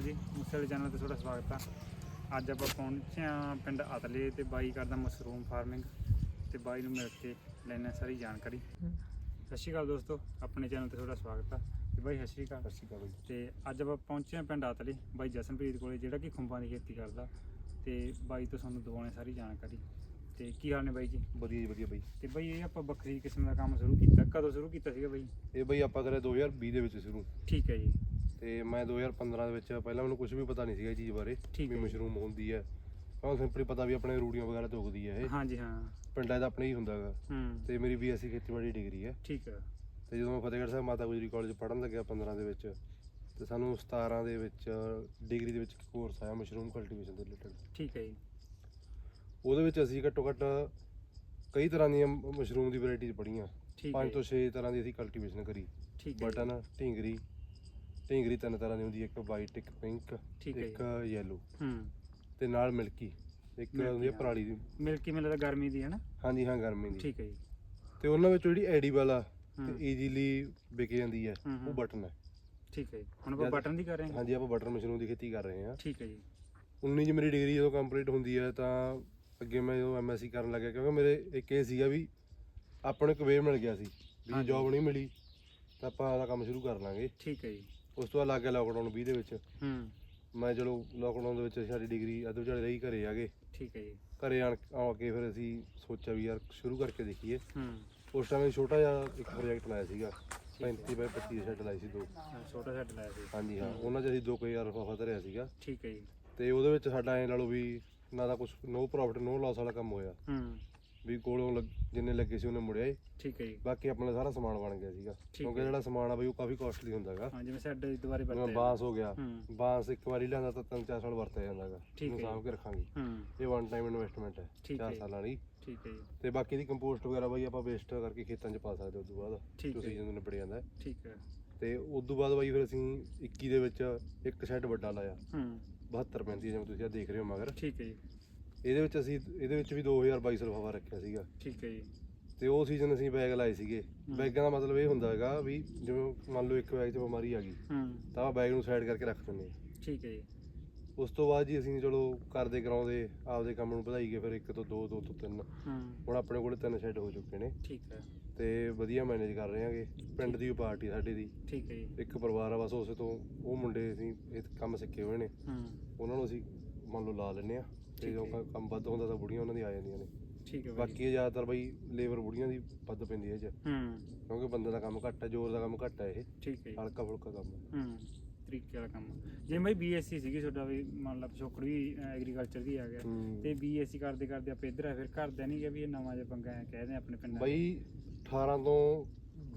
ਜੀ। ਮੁਸਲ ਚੈਨਲ ਤੇ ਤੁਹਾਡਾ ਸਵਾਗਤ ਆ। ਅੱਜ ਆਪਾਂ ਪਹੁੰਚੇ ਹਾਂ ਪਿੰਡ ਅਤਲੇ ਤੇ ਬਾਈ ਕਰਦਾ ਮਸ਼ਰੂਮ ਫਾਰਮਿੰਗ ਤੇ ਬਾਈ ਨੂੰ ਮਿਲ ਕੇ ਲੈਣਾ ਸਾਰੀ ਜਾਣਕਾਰੀ। ਸਤਿ ਸ਼੍ਰੀ ਅਕਾਲ ਦੋਸਤੋ ਆਪਣੇ ਚੈਨਲ ਤੇ ਤੁਹਾਡਾ ਸਵਾਗਤ ਆ। ਤੇ ਬਾਈ ਸਤਿ ਸ਼੍ਰੀ ਅਕਾਲ। ਸਤਿ ਸ਼੍ਰੀ ਅਕਾਲ ਬਾਈ। ਤੇ ਅੱਜ ਆਪਾਂ ਪਹੁੰਚੇ ਹਾਂ ਪਿੰਡ ਅਤਲੇ ਬਾਈ ਜਸਨਪ੍ਰੀਤ ਕੋਲੇ ਜਿਹੜਾ ਕਿ ਖੁੰਬਾਂ ਦੀ ਖੇਤੀ ਕਰਦਾ। ਤੇ ਬਾਈ ਤੋਂ ਤੁਹਾਨੂੰ ਦਿਵਾਉਣੇ ਸਾਰੀ ਜਾਣਕਾਰੀ। ਤੇ ਕੀ ਹਾਲ ਨੇ ਬਾਈ ਜੀ? ਵਧੀਆ ਜੀ ਵਧੀਆ ਬਾਈ। ਤੇ ਬਾਈ ਇਹ ਆਪਾਂ ਵੱਖਰੀ ਕਿਸਮ ਦਾ ਕੰਮ ਸ਼ੁਰੂ ਕੀਤਾ। ਕਦੋਂ ਸ਼ੁਰੂ ਕੀਤਾ ਸੀਗਾ ਬਾਈ? ਇਹ ਬਾਈ ਆਪਾਂ ਕਰਿਆ 2020 ਦੇ ਵਿੱਚ ਸ਼ੁਰੂ। ਠੀਕ ਹੈ ਜੀ। ਤੇ ਮੈਂ 2015 ਦੇ ਵਿੱਚ ਪਹਿਲਾਂ ਮੈਨੂੰ ਕੁਝ ਵੀ ਪਤਾ ਨਹੀਂ ਸੀਗਾ ਇਹ ਚੀਜ਼ ਬਾਰੇ ਠੀਕ ਵੀ ਹੈ। ਮਸ਼ਰੂਮ ਹੁੰਦੀ ਹੈ। ਮੈਨੂੰ ਸਿੰਪਲੀ ਪਤਾ ਵੀ ਆਪਣੇ ਰੂੜੀਆਂ ਵਗੈਰਾ ਤੋਂ ਉਗਦੀ ਹੈ ਇਹ। ਹਾਂਜੀ ਹਾਂ। ਪਿੰਡਾਂ ਦਾ ਆਪਣੇ ਹੀ ਹੁੰਦਾ ਹੈਗਾ ਹੂੰ। ਤੇ ਮੇਰੀ ਬੀਐਸਸੀ ਖੇਤੀਬਾੜੀ ਡਿਗਰੀ ਹੈ। ਠੀਕ ਹੈ। ਤੇ ਜਦੋਂ ਮੈਂ ਫਤਿਹਗੜ੍ਹ ਸਾਹਿਬ ਮਾਤਾ ਗੁਜਰੀ ਕਾਲਜ ਪੜ੍ਹਨ ਲੱਗਿਆ 15 ਦੇ ਵਿੱਚ ਤੇ ਸਾਨੂੰ 17 ਦੇ ਵਿੱਚ ਡਿਗਰੀ ਦੇ ਵਿੱਚ ਕੋਰਸ ਆਇਆ ਮਸ਼ਰੂਮ ਕਲਟੀਵੇਸ਼ਨ ਦੇ ਰਿਲੇਟਡ ਠੀਕ ਹੈ ਜੀ। ਉਹਦੇ ਵਿੱਚ ਅਸੀਂ ਘੱਟੋ ਘੱਟ ਕਈ ਤਰ੍ਹਾਂ ਦੀਆਂ ਮਸ਼ਰੂਮ ਦੀ ਵੈਰਾਈਟੀਜ਼ ਪੜ੍ਹੀਆਂ। ਠੀਕ ਹੈ ਪੰਜ ਤੋਂ 6 ਤਰ੍ਹਾਂ ਦੀ ਅਸੀਂ ਕਲਟੀਵੇਸ਼ਨ ਕਰੀ। ਠੀਕ ਹੈ ਜੀ। ਬਟਨ ਢਿੰਗਰੀ ਢਿੰਗਰੀ ਤਿੰਨ ਤਰ੍ਹਾਂ ਦੀ ਹੁੰਦੀ ਹੈ ਇੱਕ ਵਾਈਟ ਇੱਕ ਪਿੰਕ ਠੀਕ ਹੈ ਇੱਕ ਯੈਲੋ ਹੂੰ। ਤੇ ਨਾਲ ਮਿਲਕੀ ਇੱਕ ਹੁੰਦੀ ਹੈ। ਪਰਾਲੀ ਦੀ। ਮਿਲਕੀ ਮਿਲਦਾ ਗਰਮੀ ਦੀ ਹੈ ਨਾ? ਹਾਂਜੀ ਹਾਂ ਗਰਮੀ ਦੀ। ਠੀਕ ਹੈ ਜੀ। ਤੇ ਉਹਨਾਂ ਵਿੱਚੋਂ ਜਿਹੜੀ ਐਡੀਬਲ ਆ ਤੇ ਈਜ਼ੀਲੀ ਵਿਕ ਜਾਂਦੀ ਹੈ ਉਹ। ਬਟਨ ਹੈ। ਠੀਕ ਹੈ ਜੀ। ਹੁਣ ਆਪਾਂ ਬਟਨ ਦੀ ਕਰ ਰਹੇ ਹਾਂ? ਹਾਂਜੀ ਆਪਾਂ ਬਟਨ ਮਸ਼ਰੂਮ ਦੀ ਖੇਤੀ ਕਰ ਰਹੇ ਹਾਂ। ਠੀਕ ਹੈ ਜੀ। 19 ਚ ਮੇਰੀ ਡਿਗਰੀ ਜਦੋਂ ਕੰਪਲੀਟ ਹੁੰਦੀ ਹੈ ਤਾਂ ਅੱਗੇ ਮੈਂ ਜਦੋਂ ਐਮਐਸਸੀ ਕਰਨ ਲੱਗਿਆ ਕਿਉਂਕਿ ਮੇਰੇ ਇੱਕ ਇਹ ਸੀਗਾ ਵੀ ਆਪਾਂ ਨੂੰ ਇੱਕ ਵੇ ਮਿਲ ਗਿਆ ਸੀ ਵੀ। ਜੌਬ ਨਹੀਂ ਮਿਲੀ ਤਾਂ ਆਪਾਂ ਆਪਦਾ ਕੰਮ ਸ਼ੁਰੂ ਕਰ ਲਾਂਗੇ। ਠੀਕ ਹੈ ਜੀ। ਉਸ ਤੋਂ ਬਾਅਦ ਲੱਗ ਗਿਆ ਲੋਕਡਾਊਨ 20 ਦੇ ਵਿੱਚ। ਹੂੰ। ਮੈਂ ਚਲੋ ਲੋਕਡਾਊਨ ਦੇ ਵਿੱਚ ਸਾਡੀ ਡਿਗਰੀ ਅੱਧ ਵਿਚਾਲੇ ਰਹੀ ਘਰੇ ਆ ਗਏ ਠੀਕ ਹੈ ਜੀ। ਘਰੇ ਆਣ ਆ ਕੇ ਫਿਰ ਅਸੀਂ ਸੋਚਿਆ ਵੀ ਯਾਰ ਸ਼ੁਰੂ ਕਰਕੇ ਦੇਖੀਏ। ਹੂੰ। ਉਸ ਟਾਈਮ ਛੋਟਾ ਜਿਹਾ ਇੱਕ ਪ੍ਰੋਜੈਕਟ ਲਾਇਆ ਸੀਗਾ। 35 ਬਾਈ 25 ਸ਼ੈੱਡ ਲਾਈ ਸੀ ਦੋ। ਆਹ ਛੋਟਾ ਸੈੱਟ ਲਾਇਆ ਸੀ। ਹਾਂਜੀ ਹਾਂ ਉਹਨਾਂ 'ਚ ਅਸੀਂ 2000 ਰੁਪਏ ਧਰਿਆ ਸੀਗਾ। ਠੀਕ ਹੈ ਜੀ। ਤੇ ਉਹਦੇ ਵਿੱਚ ਸਾਡਾ ਐਂ ਲਾ ਲਓ ਵੀ ਨਾ ਤਾਂ ਕੁਝ ਨੋ ਪ੍ਰੋਫਿਟ ਨੋ ਲਾਸ ਵਾਲਾ ਕੰਮ ਹੋਇਆ। ਹੂੰ। ਵੀ ਕੋਲੋਂ ਲੱਗ- ਜਿੰਨੇ ਲੱਗੇ ਸੀ ਉਹਨੇ ਮੁੜਿਆ ਏ। ਠੀਕ ਹੈ ਜੀ। ਬਾਕੀ ਆਪਣਾ ਸਾਰਾ ਸਮਾਨ ਬਣ ਗਿਆ ਸੀਗਾ। ਕਿਉਂਕਿ ਹੈ। ਜਿਹੜਾ ਸਮਾਨ ਆ ਬਈ ਉਹ ਕਾਫੀ ਕਾਸਟਲੀ ਹੁੰਦਾ ਹੈਗਾ ਹਾਂ ਜਿਵੇਂ ਸੈੱਟ ਦੁਬਾਰੇ ਜਿਵੇਂ ਵਰਤਿਆ ਬਾਂਸ ਹੋ ਗਿਆ। ਹੂੰ। ਬਾਂਸ ਇੱਕ ਵਾਰੀ ਲਿਆਂਦਾ ਤਾਂ ਤਿੰਨ ਚਾਰ ਸਾਲ ਵਰਤਿਆ ਜਾਂਦਾ ਹੈਗਾ ਠੀਕ ਹੈ ਸਾਂਭ ਕੇ ਰੱਖਾਂਗੇ। ਹੂੰ। ਇਹ ਵਨ ਟਾਈਮ ਇਨਵੈਸਟਮੈਂਟ ਹੈ ਠੀਕ ਹੈ 4 ਜੀ। ਸਾਲਾਂ ਲਈ। ਠੀਕ ਹੈ ਜੀ। ਤੇ ਬਾਕੀ ਦੀ ਕੰਪੋਸਟ ਵਗੈਰਾ ਬਾਈ ਆਪਾਂ ਵੇਸਟ ਕਰਕੇ ਖੇਤਾਂ 'ਚ ਪਾ ਸਕਦੇ ਉਸ ਤੋਂ ਬਾਅਦ। ਠੀਕ ਜੋ। ਹੈ। ਸੀਜ਼ਨ ਨਿਬੜ ਜਾਂਦਾ। ਹੈ। ਠੀਕ ਹੈ। ਤੇ ਉਸ ਤੋਂ ਬਾਅਦ ਬਾਈ ਫਿਰ ਅਸੀਂ 21 ਦੇ ਵਿੱਚ ਇੱਕ ਸ਼ੈੱਡ ਵੱਡਾ ਲਾਇਆ। ਹੂੰ। 72 ਪੈਂਤੀ ਜਿਵੇਂ ਤੁਸੀਂ ਆ ਦੇਖ ਰਹੇ ਹੋ ਮਗਰ। ਠੀਕ ਹੈ ਜੀ। ਇਹਦੇ ਵਿੱਚ ਅਸੀਂ ਇਹਦੇ ਵਿੱਚ ਵੀ 2200 ਲਿਫਾਫਾ ਰੱਖਿਆ ਸੀਗਾ। ਠੀਕ ਹੈ ਜੀ। ਤੇ ਉਹ ਸੀਜ਼ਨ ਅਸੀਂ ਬੈਗ ਲਾਏ ਸੀਗੇ। ਬੈਗਾਂ ਦਾ ਮਤਲਬ ਇਹ ਹੁੰਦਾ ਹੈਗਾ ਵੀ ਜਿਵੇਂ ਮੰਨ ਲਓ ਇੱਕ ਬੈਗ 'ਚ ਬਿਮਾਰੀ ਆ ਗਈ ਹੂੰ। ਤਾਂ ਬੈਗ ਨੂੰ ਸਾਈਡ ਕਰਕੇ ਰੱਖ ਦਿੰਦੇ ਹਾਂ। ਠੀਕ ਹੈ ਜੀ। ਉਸ ਤੋਂ ਬਾਅਦ ਜੀ ਅਸੀਂ ਚਲੋ ਕਰਦੇ ਕਰਾਉਂਦੇ ਆਪਦੇ ਕੰਮ ਨੂੰ ਵਧਾਈ ਗਏ ਫਿਰ ਇੱਕ ਤੋਂ ਦੋ ਦੋ ਤੋਂ ਤਿੰਨ। ਹੂੰ। ਹੁਣ ਆਪਣੇ ਕੋਲੇ ਤਿੰਨ ਸ਼ੈੱਡ ਹੋ ਚੁੱਕੇ ਨੇ। ਠੀਕ ਹੈ। ਤੇ ਵਧੀਆ ਮੈਨੇਜ ਕਰ ਰਹੇ ਹਾਂਗੇ। ਪਿੰਡ ਦੀ ਪਾਰਟੀ ਸਾਡੀ ਦੀ। ਠੀਕ ਹੈ ਜੀ। ਇੱਕ ਪਰਿਵਾਰ ਆ ਬਸ ਉਸੇ ਤੋਂ ਉਹ ਮੁੰਡੇ ਅਸੀਂ ਇਹ ਕੰਮ ਸਿੱਖੇ ਹੋਏ ਨੇ। ਹੂੰ। ਉਹਨਾਂ ਨੂੰ ਅਸੀਂ ਮੰਨ ਲਓ ਲਾ ਲੈਂਦੇ ਆ ਤੇ ਠੀਕ ਜਦੋਂ ਹੈ। ਕ- ਕੰਮ ਵੱਧ ਹੁੰਦਾ ਤਾਂ ਬੁੜੀਆਂ ਉਹਨਾਂ ਦੀ ਆ ਜਾਂਦੀਆਂ ਨੇ। ਠੀਕ ਹੈ ਬਾਈ ਬਾਕੀ ਇਹ ਜ਼ਿਆਦਾਤਰ ਬਈ ਲੇਬਰ ਬੁੜੀਆਂ ਦੀ ਵੱਧ ਪੈਂਦੀ ਹੈ ਇਹ 'ਚ। ਹੂੰ। ਕਿਉਂਕਿ ਬੰਦੇ ਦਾ ਕੰਮ ਘੱਟ ਹੈ ਜ਼ੋਰ ਦਾ ਕੰਮ ਘੱਟ ਹੈ ਇਹ। ਠੀਕ ਹੈ ਜੀ। ਹਲਕਾ ਫੁਲਕਾ ਕੰਮ ਹੈ। ਹੂੰ ਤਰੀਕੇ ਵਾਲਾ ਕੰਮ। ਜੇ ਬਾਈ ਬੀਐਸਸੀ ਸੀਗੀ ਤੁਹਾਡਾ ਵੀ ਮੰਨ ਲਾ ਪਿਛੋਕੜ ਵੀ ਐਗਰੀਕਲਚਰ ਦੀ ਆ ਗਿਆ। ਹੂੰ। ਤੇ ਬੀਐਸਸੀ ਕਰਦੇ ਕਰਦੇ ਆਪਾਂ ਇੱਧਰ ਆ ਫਿਰ ਘਰਦਿਆਂ ਨਹੀਂ ਗਿਆ ਵੀ ਇਹ ਨਵਾਂ ਜਿਹਾ ਪੰਗਾ ਹੈ ਕਹਿੰਦੇ ਆਪਣੇ ਪਿੰਡਾਂ ਬਈ 18 ਤੋਂ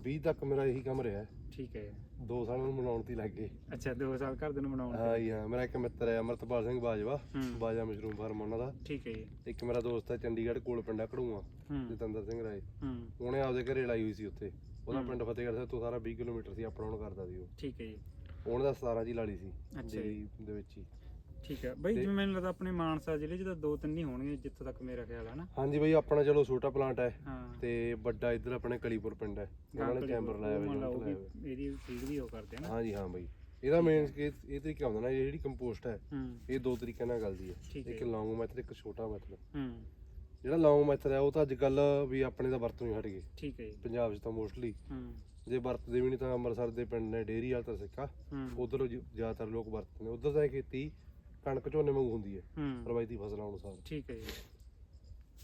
20 ਤੱਕ ਮੇਰਾ ਇਹੀ ਕੰਮ ਰਿਹਾ। ਠੀਕ ਹੈ। ਦੋ ਸਾਲ ਨੂੰ ਮਨਾਉਣ ਤੇ ਲੱਗ ਅੱਛਾ 2 ਸਾਲ ਘਰਦਿਆਂ ਨੂੰ ਬਣਾਉਣ ਹਾਂ ਜੀ ਹਾਂ। ਮੇਰਾ ਇੱਕ ਮਿੱਤਰ ਹੈ ਅਮਰਤਪਾਲ ਸਿੰਘ ਬਾਜਵਾ। ਹੂੰ। ਬਾਜਾ ਮਸ਼ਰੂਮ ਫਾਰਮ ਉਹਨਾਂ ਦਾ। ਠੀਕ ਹੈ ਜੀ। ਇੱਕ ਮੇਰਾ ਦੋਸਤ ਹੈ ਚੰਡੀਗੜ੍ਹ ਕੋਲ ਪਿੰਡਾ ਘੜੂਆ। ਹੂੰ। ਜਤਿੰਦਰ ਸਿੰਘ ਰਾਏ। ਹੂੰ। ਉਹਨੇ ਆਪਦੇ ਘਰੇ ਲਾਈ ਹੋਈ ਸੀ ਉੱਥੇ। ਉਹਦਾ ਹੂੰ। ਪਿੰਡ ਫਤਿਹਗੜ੍ਹ ਸਾਹਿਬ ਤੋਂ ਸਾਰਾ 20 ਕਿਲੋਮੀਟਰ ਸੀ ਅਪ ਡਾਊਨ ਕਰਦਾ ਸੀ ਉਹ। ਠੀਕ ਹੈ ਜੀ। ਉਹਨੇ ਦਾ 17 ਜੀ ਲਾ ਲਈ ਸੀ ਅੱਛਾ ਜੀ। ਦੇ ਵਿੱਚ ਹੀ। ਠੀਕ ਹੈ। ਬਾਈ ਜਿਵੇਂ ਮੈਨੂੰ ਲੱਗਦਾ ਆਪਣੇ ਮਾਨਸਾ ਜ਼ਿਲ੍ਹੇ 'ਚ ਤਾਂ ਦੋ ਤਿੰਨ ਹੀ ਹੋਣਗੇ ਜਿੱਥੋਂ ਤੱਕ ਮੇਰਾ ਖਿਆਲ ਹੈ ਨਾ। ਹਾਂਜੀ ਬਈ ਆਪਣਾ ਚਲੋ ਛੋਟਾ ਪਲਾਂਟ ਹੈ ਹਾਂ। ਤੇ ਵੱਡਾ ਇੱਧਰ ਆਪਣੇ ਕਲੀਪੁਰ ਪਿੰਡ ਹੈ। ਉਹਨਾਂ ਨੇ ਚੈਂਬਰ ਲਾਇਆ ਹੋਇਆ ਮੰਨ ਲਾ ਉਹ joint ਵੀ। ਇਹਦੀ ਫੀਡ ਵੀ ਉਹ ਕਰਦੇ ਆ ਨਾ। ਹਾਂਜੀ ਹਾਂ ਬਈ। ਇਹਦਾ ਮੇਨ ਇਹ ਤਰੀਕਾ ਹੁੰਦਾ ਨਾ ਇਹ ਜਿਹੜੀ ਕੰਪੋਸਟ ਹੈ ਹੂੰ। ਇਹ ਦੋ ਤਰੀਕਿਆਂ ਨਾਲ ਗਲਦੀ ਹੈ। ਠੀਕ ਹੈ। ਇੱਕ ਲੌਂਗ ਮੈਥਡ ਇੱਕ ਛੋਟਾ ਮੈਥਡ ਹੂੰ। ਜਿਹੜਾ ਲੌਂਗ ਮੈਥਡ ਹੈ ਉਹ ਤਾਂ ਅੱਜ ਕੱਲ ਵੀ ਆਪਣੇ ਦਾ ਵਰਤੋਂ ਹੀ ਹਟ ਗਏ। ਠੀਕ ਹੈ ਜੀ। ਪੰਜਾਬ 'ਚ ਤਾਂ ਮੋਸਟਲੀ ਹੂੰ। ਜੇ ਵਰਤਦੇ ਵੀ ਨਹੀਂ ਤਾਂ ਅੰਮ੍ਰਿਤਸਰ ਦੇ ਪਿੰਡ ਨੇ ਡੇਰੀ ਵਾਲਾ ਤਾਂ ਸਿੱਕਾ। ਹੂੰ। ਉਧਰ ਜ਼ਿਆਦਾਤਰ ਲੋਕ ਵਰਤਦੇ ਨੇ। ਉਧਰ ਤਾਂ ਇਹ ਖੇਤੀ ਕਣਕ ਝੋਨੇ ਵਾਂਗੂ ਹੁੰਦੀ ਹੈ ਹੂੰ। ਰਵਾਇਤੀ ਫਸਲਾਂ ਅਨੁਸਾਰ ਠੀਕ ਹੈ ਜੀ।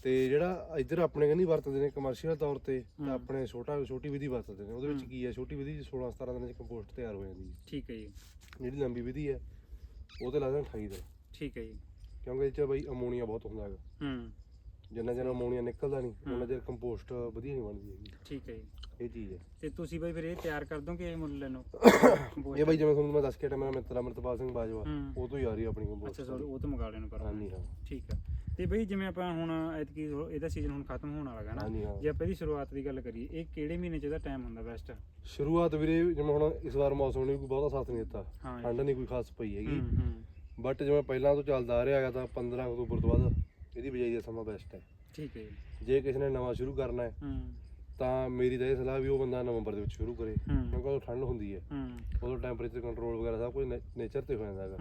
ਤੇ ਜਿਹੜਾ ਇੱਧਰ ਆਪਣੇ ਕਹਿੰਦੀ ਵਰਤਦੇ ਨੇ ਕਮਰਸ਼ੀਅਲ ਤੌਰ ਤੇ ਆਪਣੇ ਛੋਟਾ ਛੋਟੀ ਵਿਧੀ ਵਰਤਦੇ ਨੇ। ਉਹਦੇ ਵਿੱਚ। ਕੀ ਹੈ? ਛੋਟੀ ਵਿਧੀ 'ਚ 16 17 ਦਿਨਾਂ 'ਚ ਕੰਪੋਸਟ ਤਿਆਰ ਹੋ ਜਾਂਦੀ ਹੈ। ਠੀਕ ਹੈ ਜੀ। ਜਿਹੜੀ ਲੰਬੀ ਵਿਧੀ ਹੈ ਉਹ ਤੇ ਲੱਗਦਾ 28 ਦਿਨ। ਠੀਕ ਹੈ ਜੀ। ਕਿਉਂਕਿ ਇਹ 'ਚ ਬਈ ਅਮੋਨੀਆ ਬਹੁਤ ਹੁੰਦਾ ਹੈਗਾ। ਹੂੰ। ਜਿੰਨਾ ਜਿੰਨਾ ਅਮੋਨੀਆ ਨਿਕਲਦਾ ਨਹੀਂ। ਉਹਨਾਂ ਚਿਰ ਕੰਪੋਸਟ ਵਧੀਆ ਨਹੀਂ ਬਣਦੀ ਹੈਗੀ। ਠੀਕ ਹੈ ਜੀ। ਇਹ ਚੀਜ਼ ਹੈ। ਤੇ ਤੁਸੀਂ ਬਾਈ ਫਿਰ ਇਹ ਤਿਆਰ ਕਰ ਦੋਗੇ ਇਹ ਮੁੱਲ ਲੈਣੋ? ਇਹ ਬਈ ਜਿਵੇਂ ਤੁਹਾਨੂੰ ਮੈਂ ਦੱਸ ਕੇ ਹਟਿਆ ਮੇਰਾ ਮਿੱਤਰ ਅਮਰਤਪਾਲ ਸਿੰਘ ਬਾਜਵਾ। ਹੂੰ। ਉਹ ਤੋਂ ਹੀ ਆ ਰਹੀ ਹੈ ਆਪਣੀ ਅੱਛਾ ਸੌਰੀ ਉਹ ਤਾਂ ਮੰਗਾ ਲੈਣੋ ਪਰ ਹਾਂਜੀ ਹਾਂ। ਠੀਕ ਹੈ ਤੇ ਬਈ ਜਿਵੇਂ ਆਪਾਂ ਹੁਣ ਐਤਕੀ ਹੋ- ਇਹਦਾ ਸੀਜ਼ਨ ਹੁਣ ਖਤਮ ਹੋਣ ਵਾਲਾ ਹੈ ਨਾ। ਹਾਂਜੀ ਹਾਂ। ਜੇ ਆਪਾਂ ਇਹਦੀ ਸ਼ੁਰੂਆਤ ਦੀ ਗੱਲ ਕਰੀਏ ਇਹ ਕਿਹੜੇ ਮਹੀਨੇ ਚ ਇਹਦਾ ਟਾਈਮ ਹੁੰਦਾ ਬੈਸਟ ਸ਼ੁਰੂਆਤ ਵੀਰੇ ਜਿਵੇਂ ਹੁਣ ਇਸ ਵਾਰ ਮੌਸਮ ਨੇ ਵੀ ਕੋਈ ਬਹੁਤਾ ਸਾਥ ਨਹੀਂ ਦਿੱਤਾ। ਹਾਂ ਠੰਡ ਨਹੀਂ ਕੋਈ ਖਾਸ ਪਈ ਹੈਗੀ। ਹੂੰ ਹੂੰ। ਬਟ ਜਿਵੇਂ ਪਹਿਲਾਂ ਤੋਂ ਚੱਲਦਾ ਆ ਰਿਹਾ ਹੈਗਾ ਤਾਂ 15 ਅਕਤੂਬਰ ਤੋਂ ਬਾਅਦ ਇਹਦੀ ਬਿਜਾਈ ਦਾ ਸਮਾਂ ਬੈਸਟ ਹੈ। ਠੀਕ ਹੈ ਜੀ। ਜੇ ਕਿਸੇ ਨੇ ਨਵਾਂ ਸ਼ੁਰੂ ਕਰਨਾ ਹੈ ਹੂੰ। ਤਾਂ ਮੇਰੀ ਤਾਂ ਇਹ ਸਲਾਹ ਵੀ ਉਹ ਬੰਦਾ ਨਵੰਬਰ ਦੇ ਵਿੱਚ ਸ਼ੁਰੂ ਕਰੇ ਕਿਉਂਕਿ ਉਦੋਂ ਠੰਡ ਹੁੰਦੀ ਹੈ। ਉਦੋਂ ਟੈਂਪਰੇਚਰ ਕੰਟਰੋਲ ਵਗੈਰਾ ਸਭ ਕੁਝ ਨੇਚਰ ਤੇ ਹੋ ਜਾਂਦਾ ਹੈਗਾ।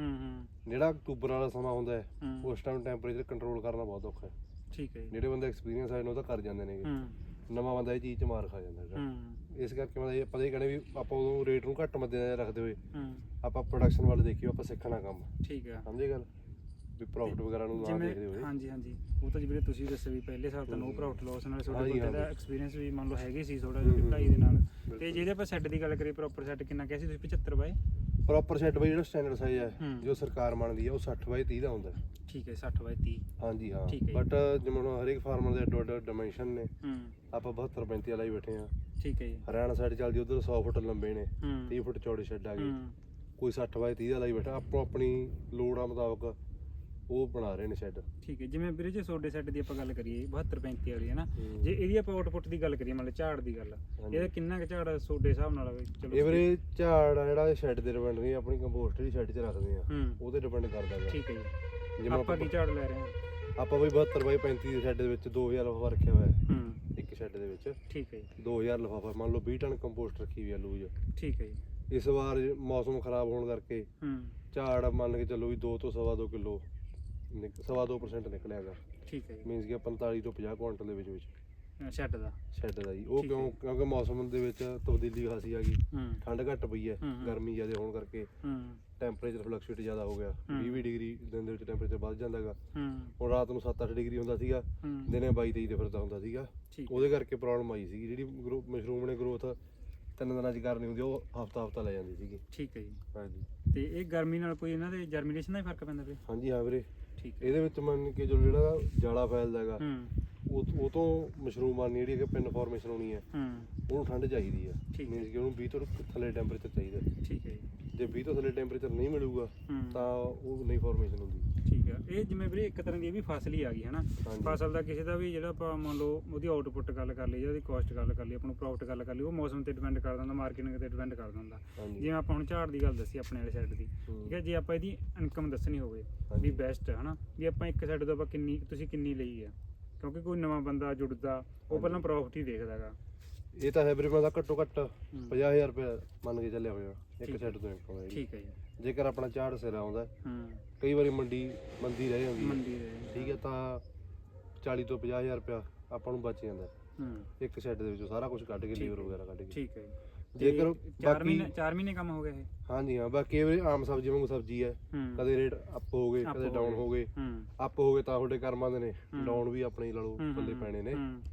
ਜਿਹੜਾ ਅਕਤੂਬਰ ਵਾਲਾ ਸਮਾਂ ਹੁੰਦਾ ਹੈ ਉਸ ਟਾਈਮ ਟੈਂਪਰੇਚਰ ਕੰਟਰੋਲ ਕਰਨਾ ਬਹੁਤ ਔਖਾ ਹੈ। ਠੀਕ ਹੈ ਜੀ। ਜਿਹੜੇ ਬੰਦੇ ਐਕਸਪੀਰੀਅੰਸ ਆਏ ਨੇ ਉਹ ਤਾਂ ਕਰ ਜਾਂਦੇ ਨੇਗੇ। ਹੂੰ। ਨਵਾਂ ਬੰਦਾ ਇਹ ਚੀਜ਼ 'ਚ ਮਾਰ ਖਾ ਜਾਂਦਾ ਹੈਗਾ। ਹੂੰ। ਇਸ ਕਰਕੇ ਮੈਂ ਇਹ ਆਪਾਂ ਇਹ ਕਹਿੰਦੇ ਵੀ ਆਪਾਂ ਉਦੋਂ ਰੇਟ ਨੂੰ ਘੱਟ ਮੱਦੇ ਰੱਖਦੇ ਹੋਏ ਆਪਾਂ ਪ੍ਰੋਡਕਸ਼ਨ ਵੱਲ ਦੇਖੀਓ ਆਪਾਂ ਸਿੱਖਣਾ ਕੰਮ। ਠੀਕ ਸਮਝੇ ਗੱਲ? ਵੀ ਪ੍ਰੋਫਿਟ ਵਗੈਰਾ ਨੂੰ ਨਾ ਦੇਖਦੇ ਹੋਏ। ਹਾਂਜੀ ਹਾਂਜੀ। ਉਹ ਤਾਂ ਜਿਵੇਂ ਤੁਸੀਂ ਦੱਸਿਆ ਵੀ ਪਹਿਲੇ ਸਾਲ ਤਾਂ ਨੋ ਪ੍ਰੋਫਿਟ ਲਾਸ ਨਾਲ ਤੁਹਾਡੇ ਕੋਲ ਦਾ। ਐਕਸਪੀਰੀਅੰਸ ਵੀ ਮੰਨ ਲਓ ਹੈਗੇ ਸੀ ਥੋੜਾ ਜਿਹਾ ਢਾਈ ਦੇ ਨਾਲ। ਤੇ। ਜਿਹਦੇ ਆਪਾਂ ਸੈੱਟ ਦੀ ਗੱਲ ਕਰੀਏ ਪ੍ਰੋਪਰ ਸੈੱਟ ਕਿੰਨਾ ਕਿਹਾ ਸੀ ਤੁਸੀਂ? 75 ਬਾਏ? ਪ੍ਰੋਪਰ ਸੈੱਟ ਬਈ ਜਿਹੜਾ ਸਟੈਂਡਰਡ ਸਾਈਜ਼ ਹੈ। ਜੋ ਸਰਕਾਰ ਮੰਨਦੀ ਹੈ ਉਹ 60 ਬਾਈ 30 ਦਾ ਹੁੰਦਾ। ਠੀਕ ਹੈ 60 ਬਾਏ 30 ਹਾਂਜੀ ਹਾਂ। ਬਟ ਜਿਵੇਂ ਹਰੇਕ ਫਾਰਮਰ ਦੇ ਅੱਡੋ ਅੱਡ ਡਾਈਮੈਂਸ਼ਨ ਨੇ ਆਪਾਂ 72 35 ਵਾਲਾ ਹੀ ਬੈਠੇ ਆ ਠੀਕ ਹੈ ਜੀ। ਹਰਿਆਣਾ ਸਾਈਡ ਚੱਲਦੀ ਉਧਰ 100 ਫੁੱਟ ਲੰਬੇ ਨੇ ਹੂੰ। 30 ਫੁੱਟ ਚੌੜੇ ਸ਼ੈੱਡ ਆ ਗਏ ਕੋਈ 60 ਬਾਈ 30 ਵਾਲਾ ਹੀ ਬੈਠਾ ਆਪੋ ਆਪਣੀ ਲੋੜਾਂ ਮੁਤਾਬਕ ਉਹ ਬਣਾ ਰਹੇ ਨੇ ਸ਼ੈੱਡ। ਠੀਕ ਹੈ ਜਿਵੇਂ ਵੀਰੇ ਜੇ ਤੁਹਾਡੇ ਸੈੱਟ ਦੀ ਆਪਾਂ ਗੱਲ ਕਰੀਏ 72 35 ਵਾਲੀ ਹੈ ਨਾ ਜੇ ਇਹਦੀ ਆਪਾਂ ਆਊਟਪੁੱਟ ਦੀ ਗੱਲ ਕਰੀਏ ਮੰਨ ਲਓ ਝਾੜ ਦੀ ਗੱਲ ਇਹਦਾ ਕਿੰਨਾ ਕੁ ਝਾੜ ਤੁਹਾਡੇ ਹਿਸਾਬ ਨਾਲ ਵੀ ਇਹ ਵੀਰੇ ਝਾੜ ਆ ਜਿਹੜਾ ਸ਼ੈੱਡ ਤੇ ਡਿਪੈਂਡ ਨਹੀਂ ਆਪਣੀ ਕੰਪੋਸਟ ਦੀ ਸ਼ੈੱਡ 'ਚ ਰੱਖਦੇ ਆ ਹੂੰ। ਉਹਦੇ ਡਿਪੈਂਡ ਕਰਦਾ ਹੈਗਾ ਠੀਕ ਹੈ ਜੀ। ਜਿਵੇਂ ਆਪਾਂ ਕੀ ਝਾੜ ਲੈ ਰਹੇ ਹਾਂ? ਆਪਾਂ ਬਈ 72 ਬਾਈ 35 ਦੇ ਸ਼ੈੱਡ ਦੇ ਵਿੱਚ 2000 ਲਿਫਾਫਾ ਰੱਖਿਆ ਹੋਇਆ ਹੈ ਹੂੰ। ਇੱਕ ਸ਼ੈੱਡ ਦੇ ਵਿੱਚ। ਠੀਕ ਹੈ ਜੀ। 2000 ਲਿਫਾਫਾ ਮੰਨ ਲਓ 20 ਟਨ ਕੰਪੋਸਟ ਰੱਖੀ ਹੋਈ ਆ ਲੂਜ। ਠੀਕ ਹੈ ਜੀ। ਇਸ ਵਾਰ ਮੌਸਮ ਖਰਾਬ ਹੋਣ ਕਰਕੇ ਹੂੰ। ਝਾੜ ਮੰਨ ਕੇ ਚੱਲੋ ਵੀ 2 ਤੋਂ ਸਵਾ 2 ਕਿਲੋ ਸਵਾ 2% ਨਿਕਲਿਆਗਾ ਠੀਕ ਹੈ ਜੀ। ਮੀਨਸ ਕਿ 45 ਤੋਂ 50 ਕੁਇੰਟਲ ਦੇ ਵਿੱਚ ਵਿੱਚ। ਸ਼ੈੱਡ ਦਾ। ਸ਼ੈੱਡ ਦਾ ਜੀ। ਉਹ ਠੀਕ ਹੈ। ਕਿਉਂ? ਕਿਉਂਕਿ ਮੌਸਮ ਦੇ ਵਿੱਚ ਤਬਦੀਲੀ ਖਾਸੀ ਆ ਗਈ। ਹੂੰ। ਠੰਡ ਘੱਟ ਪਈ ਹੈ। ਹੂੰ, ਹੂੰ। ਗਰਮੀ ਜ਼ਿਆਦਾ ਹੋਣ ਕਰਕੇ ਹੂੰ। ਟੈਂਪਰੇਚਰ ਫਲਕਚੁਏਟ ਜ਼ਿਆਦਾ ਹੋ ਗਿਆ। ਹੂੰ। 20 20 ਡਿਗਰੀ ਦਿਨ ਦੇ ਵਿੱਚ ਟੈਂਪਰੇਚਰ ਵੱਧ ਜਾਂਦਾਗਾ ਹੂੰ। ਹੁਣ ਰਾਤ ਨੂੰ 7-8 ਡਿਗਰੀ ਹੁੰਦਾ ਸੀਗਾ। ਹੂੰ। ਦਿਨੇ 22 23 ਦੇ ਫਿਰਦਾ ਹੁੰਦਾ ਸੀਗਾ। ਠੀਕ ਉਹਦੇ ਕਰਕੇ ਪ੍ਰੋਬਲਮ ਆਈ ਸੀਗੀ। ਜਿਹੜੀ ਮਸ਼ਰੂਮ ਨੇ ਗਰੋਥ ਤਿੰਨ ਦਿਨਾਂ 'ਚ ਕਰਨੀ ਹੁੰਦੀ ਉਹ ਹਫਤਾ ਹਫਤਾ ਲੈ ਜਾਂਦੀ ਸੀਗੀ। ਠੀਕ ਹੈ ਜੀ। ਹਾਂਜੀ। ਤੇ ਇਹ ਗਰਮੀ ਨਾਲ ਕੋਈ ਇਹਨਾਂ ਦੇ ਜਰਮੀਨੇਸ਼ਨ ਦਾ ਹੀ ਫ਼ਰਕ ਪੈਂਦਾ ਪਿਆ? ਹਾਂਜੀ ਹਾਂ ਵੀਰੇ। ਠੀਕ ਹੈ। ਇਹਦੇ ਵਿੱਚ ਮੰਨ ਕੇ ਜੋ ਜਿਹੜਾ ਜਾਲਾ ਫੈਲਦਾ ਹੈਗਾ ਹੂੰ। ਉਹ ਉਹ ਤੋਂ ਮਸ਼ਰੂਮ ਆਣੀ ਜਿਹੜੀ ਕਿ ਪਿੰਨ ਫਾਰਮੇਸ਼ਨ ਹੋਣੀ ਹੈ ਹੂੰ। ਉਹਨੂੰ ਠੰਡ ਚਾਹੀਦੀ ਹੈ। ਠੀਕ। ਮੀਨਸ ਕਿ ਉਹਨੂੰ 20 ਤੋਂ ਥੱਲੇ ਟੈਂਪਰੇਚਰ ਚਾਹੀਦਾ। ਠੀਕ ਹੈ ਜੀ। ਜੇ 20 ਤੋਂ ਥੱਲੇ ਟੈਂਪਰੇਚਰ ਨਹੀਂ ਮਿਲੂਗਾ ਹੂੰ। ਤਾਂ ਉਹ ਨਹੀਂ ਫਾਰਮੇਸ਼ਨ ਹੁੰਦੀ। ਇਹ ਜਿਵੇਂ ਵੀਰੇ ਇੱਕ ਤਰ੍ਹਾਂ ਦੀ ਇਹ ਵੀ ਫਸਲ ਹੀ ਆ ਗਈ ਹੈ ਨਾ ਹਾਂਜੀ। ਫਸਲ ਦਾ ਕਿਸੇ ਦਾ ਵੀ ਜਿਹੜਾ ਆਪਾਂ ਮੰਨ ਲਓ ਉਹਦੀ ਆਊਟਪੁੱਟ ਗੱਲ ਕਰ ਲਈ ਜਾਂ ਉਹਦੀ ਕਾਸਟ ਗੱਲ ਕਰ ਲਈ ਆਪਾਂ ਨੂੰ ਪ੍ਰੋਫਿਟ ਗੱਲ ਕਰ ਲਈ ਉਹ ਮੌਸਮ ਤੇ ਡਿਪੈਂਡ ਕਰਦਾ ਹੁੰਦਾ ਮਾਰਕੀਟਿੰਗ ਤੇ ਡਿਪੈਂਡ ਕਰਦਾ ਹੁੰਦਾ ਹਾਂਜੀ ਜਿਵੇਂ ਆਪਾਂ ਹੁਣ ਝਾੜ ਦੀ ਗੱਲ ਦੱਸੀ ਆਪਣੇ ਵਾਲੇ ਸਾਈਡ ਦੀ। ਠੀਕ ਹੈ ਜੇ ਆਪਾਂ ਇਹਦੀ ਇਨਕਮ ਦੱਸਣੀ ਹੋਵੇ। ਵੀ ਬੈਸਟ ਹੈ ਹਨਾ ਵੀ ਆਪਾਂ ਇੱਕ ਸਾਈਡ ਤੋਂ ਆਪਾਂ ਕਿੰਨੀ ਤੁਸੀਂ ਕਿੰਨੀ ਲਈ ਹੈ ਕਿਉਂਕਿ ਕੋਈ ਨਵਾਂ ਬੰਦਾ ਜੁੜਦਾ ਉਹ। ਪਹਿਲਾਂ ਪ੍ਰੋਫਿਟ ਹੀ ਦੇਖਦਾਗਾ ਇਹ ਤਾਂ ਹੈ ਵੀਰੇ ਮੈਂ ਤਾਂ ਘੱਟੋ ਘੱਟ ਹੂੰ। 50000 ਰੁਪਏ ਮੰਨ ਕੇ ਚੱਲਿਆ ਹੋਇਆ ਠੀਕ ਇੱਕ ਹੈ। ਸੈੱਟ ਤੋਂ ਇਨਕਮ ਹੈ ਠੀਕ ਹੈ ਜੀ ਜੇਕਰ ਆਪਣਾ ਝਾੜ ਸਿਰ ਆਉਂਦਾ ਹੈ, ਹੂੰ। ਕਈ ਵਾਰੀ ਮੰਡੀ ਮੰਦੀ ਰਹਿ ਜਾਂਦੀ ਹੈ। ਮੰਡੀ ਠੀਕ ਹੈ ਤਾਂ 40 ਤੋਂ 50000 ਰੁਪਏ ਆਪਾਂ ਨੂੰ ਬਚ ਜਾਂਦਾ ਹੈ। ਹੂੰ। ਇੱਕ ਸੈੱਟ ਦੇ ਵਿੱਚੋਂ ਸਾਰਾ ਕੁਝ ਕੱਢ ਕੇ ਲੀਵਰ। ਵਗੈਰਾ ਕੱਢ ਕੇ। ਠੀਕ ਹੈ ਜੀ। ਜੇਕਰ ਤੇ ਚਾਰ ਬਾਕੀ- ਮਹੀਨੇ ਚਾਰ ਮਹੀਨੇ ਕੰਮ ਹੋ ਗਿਆ ਇਹ? ਹਾਂਜੀ ਹਾਂ ਬਾਕੀ ਇਹ ਆਮ ਸਬਜ਼ੀ ਵਾਂਗੂ ਸਬਜ਼ੀ ਹੈ। ਹੂੰ। ਕਦੇ ਰੇਟ ਅਪ ਹੋ ਗਏ Up ਕਦੇ ਹੋ ਡਾਊਨ ਗਏ। ਹੋ ਗਏ। ਹੂੰ। ਅਪ ਹੋ ਗਏ ਤਾਂ ਤੁਹਾਡੇ ਕਰਮਾਂ ਦੇ ਨੇ। ਹੂੰ। ਡਾਊਨ ਵੀ ਆਪਣੇ ਹੀ ਲਾ ਲਓ ਹੂੰ, ਪੱਲੇ ਪੈਣੇ ਨੇ। ਹੂੰ।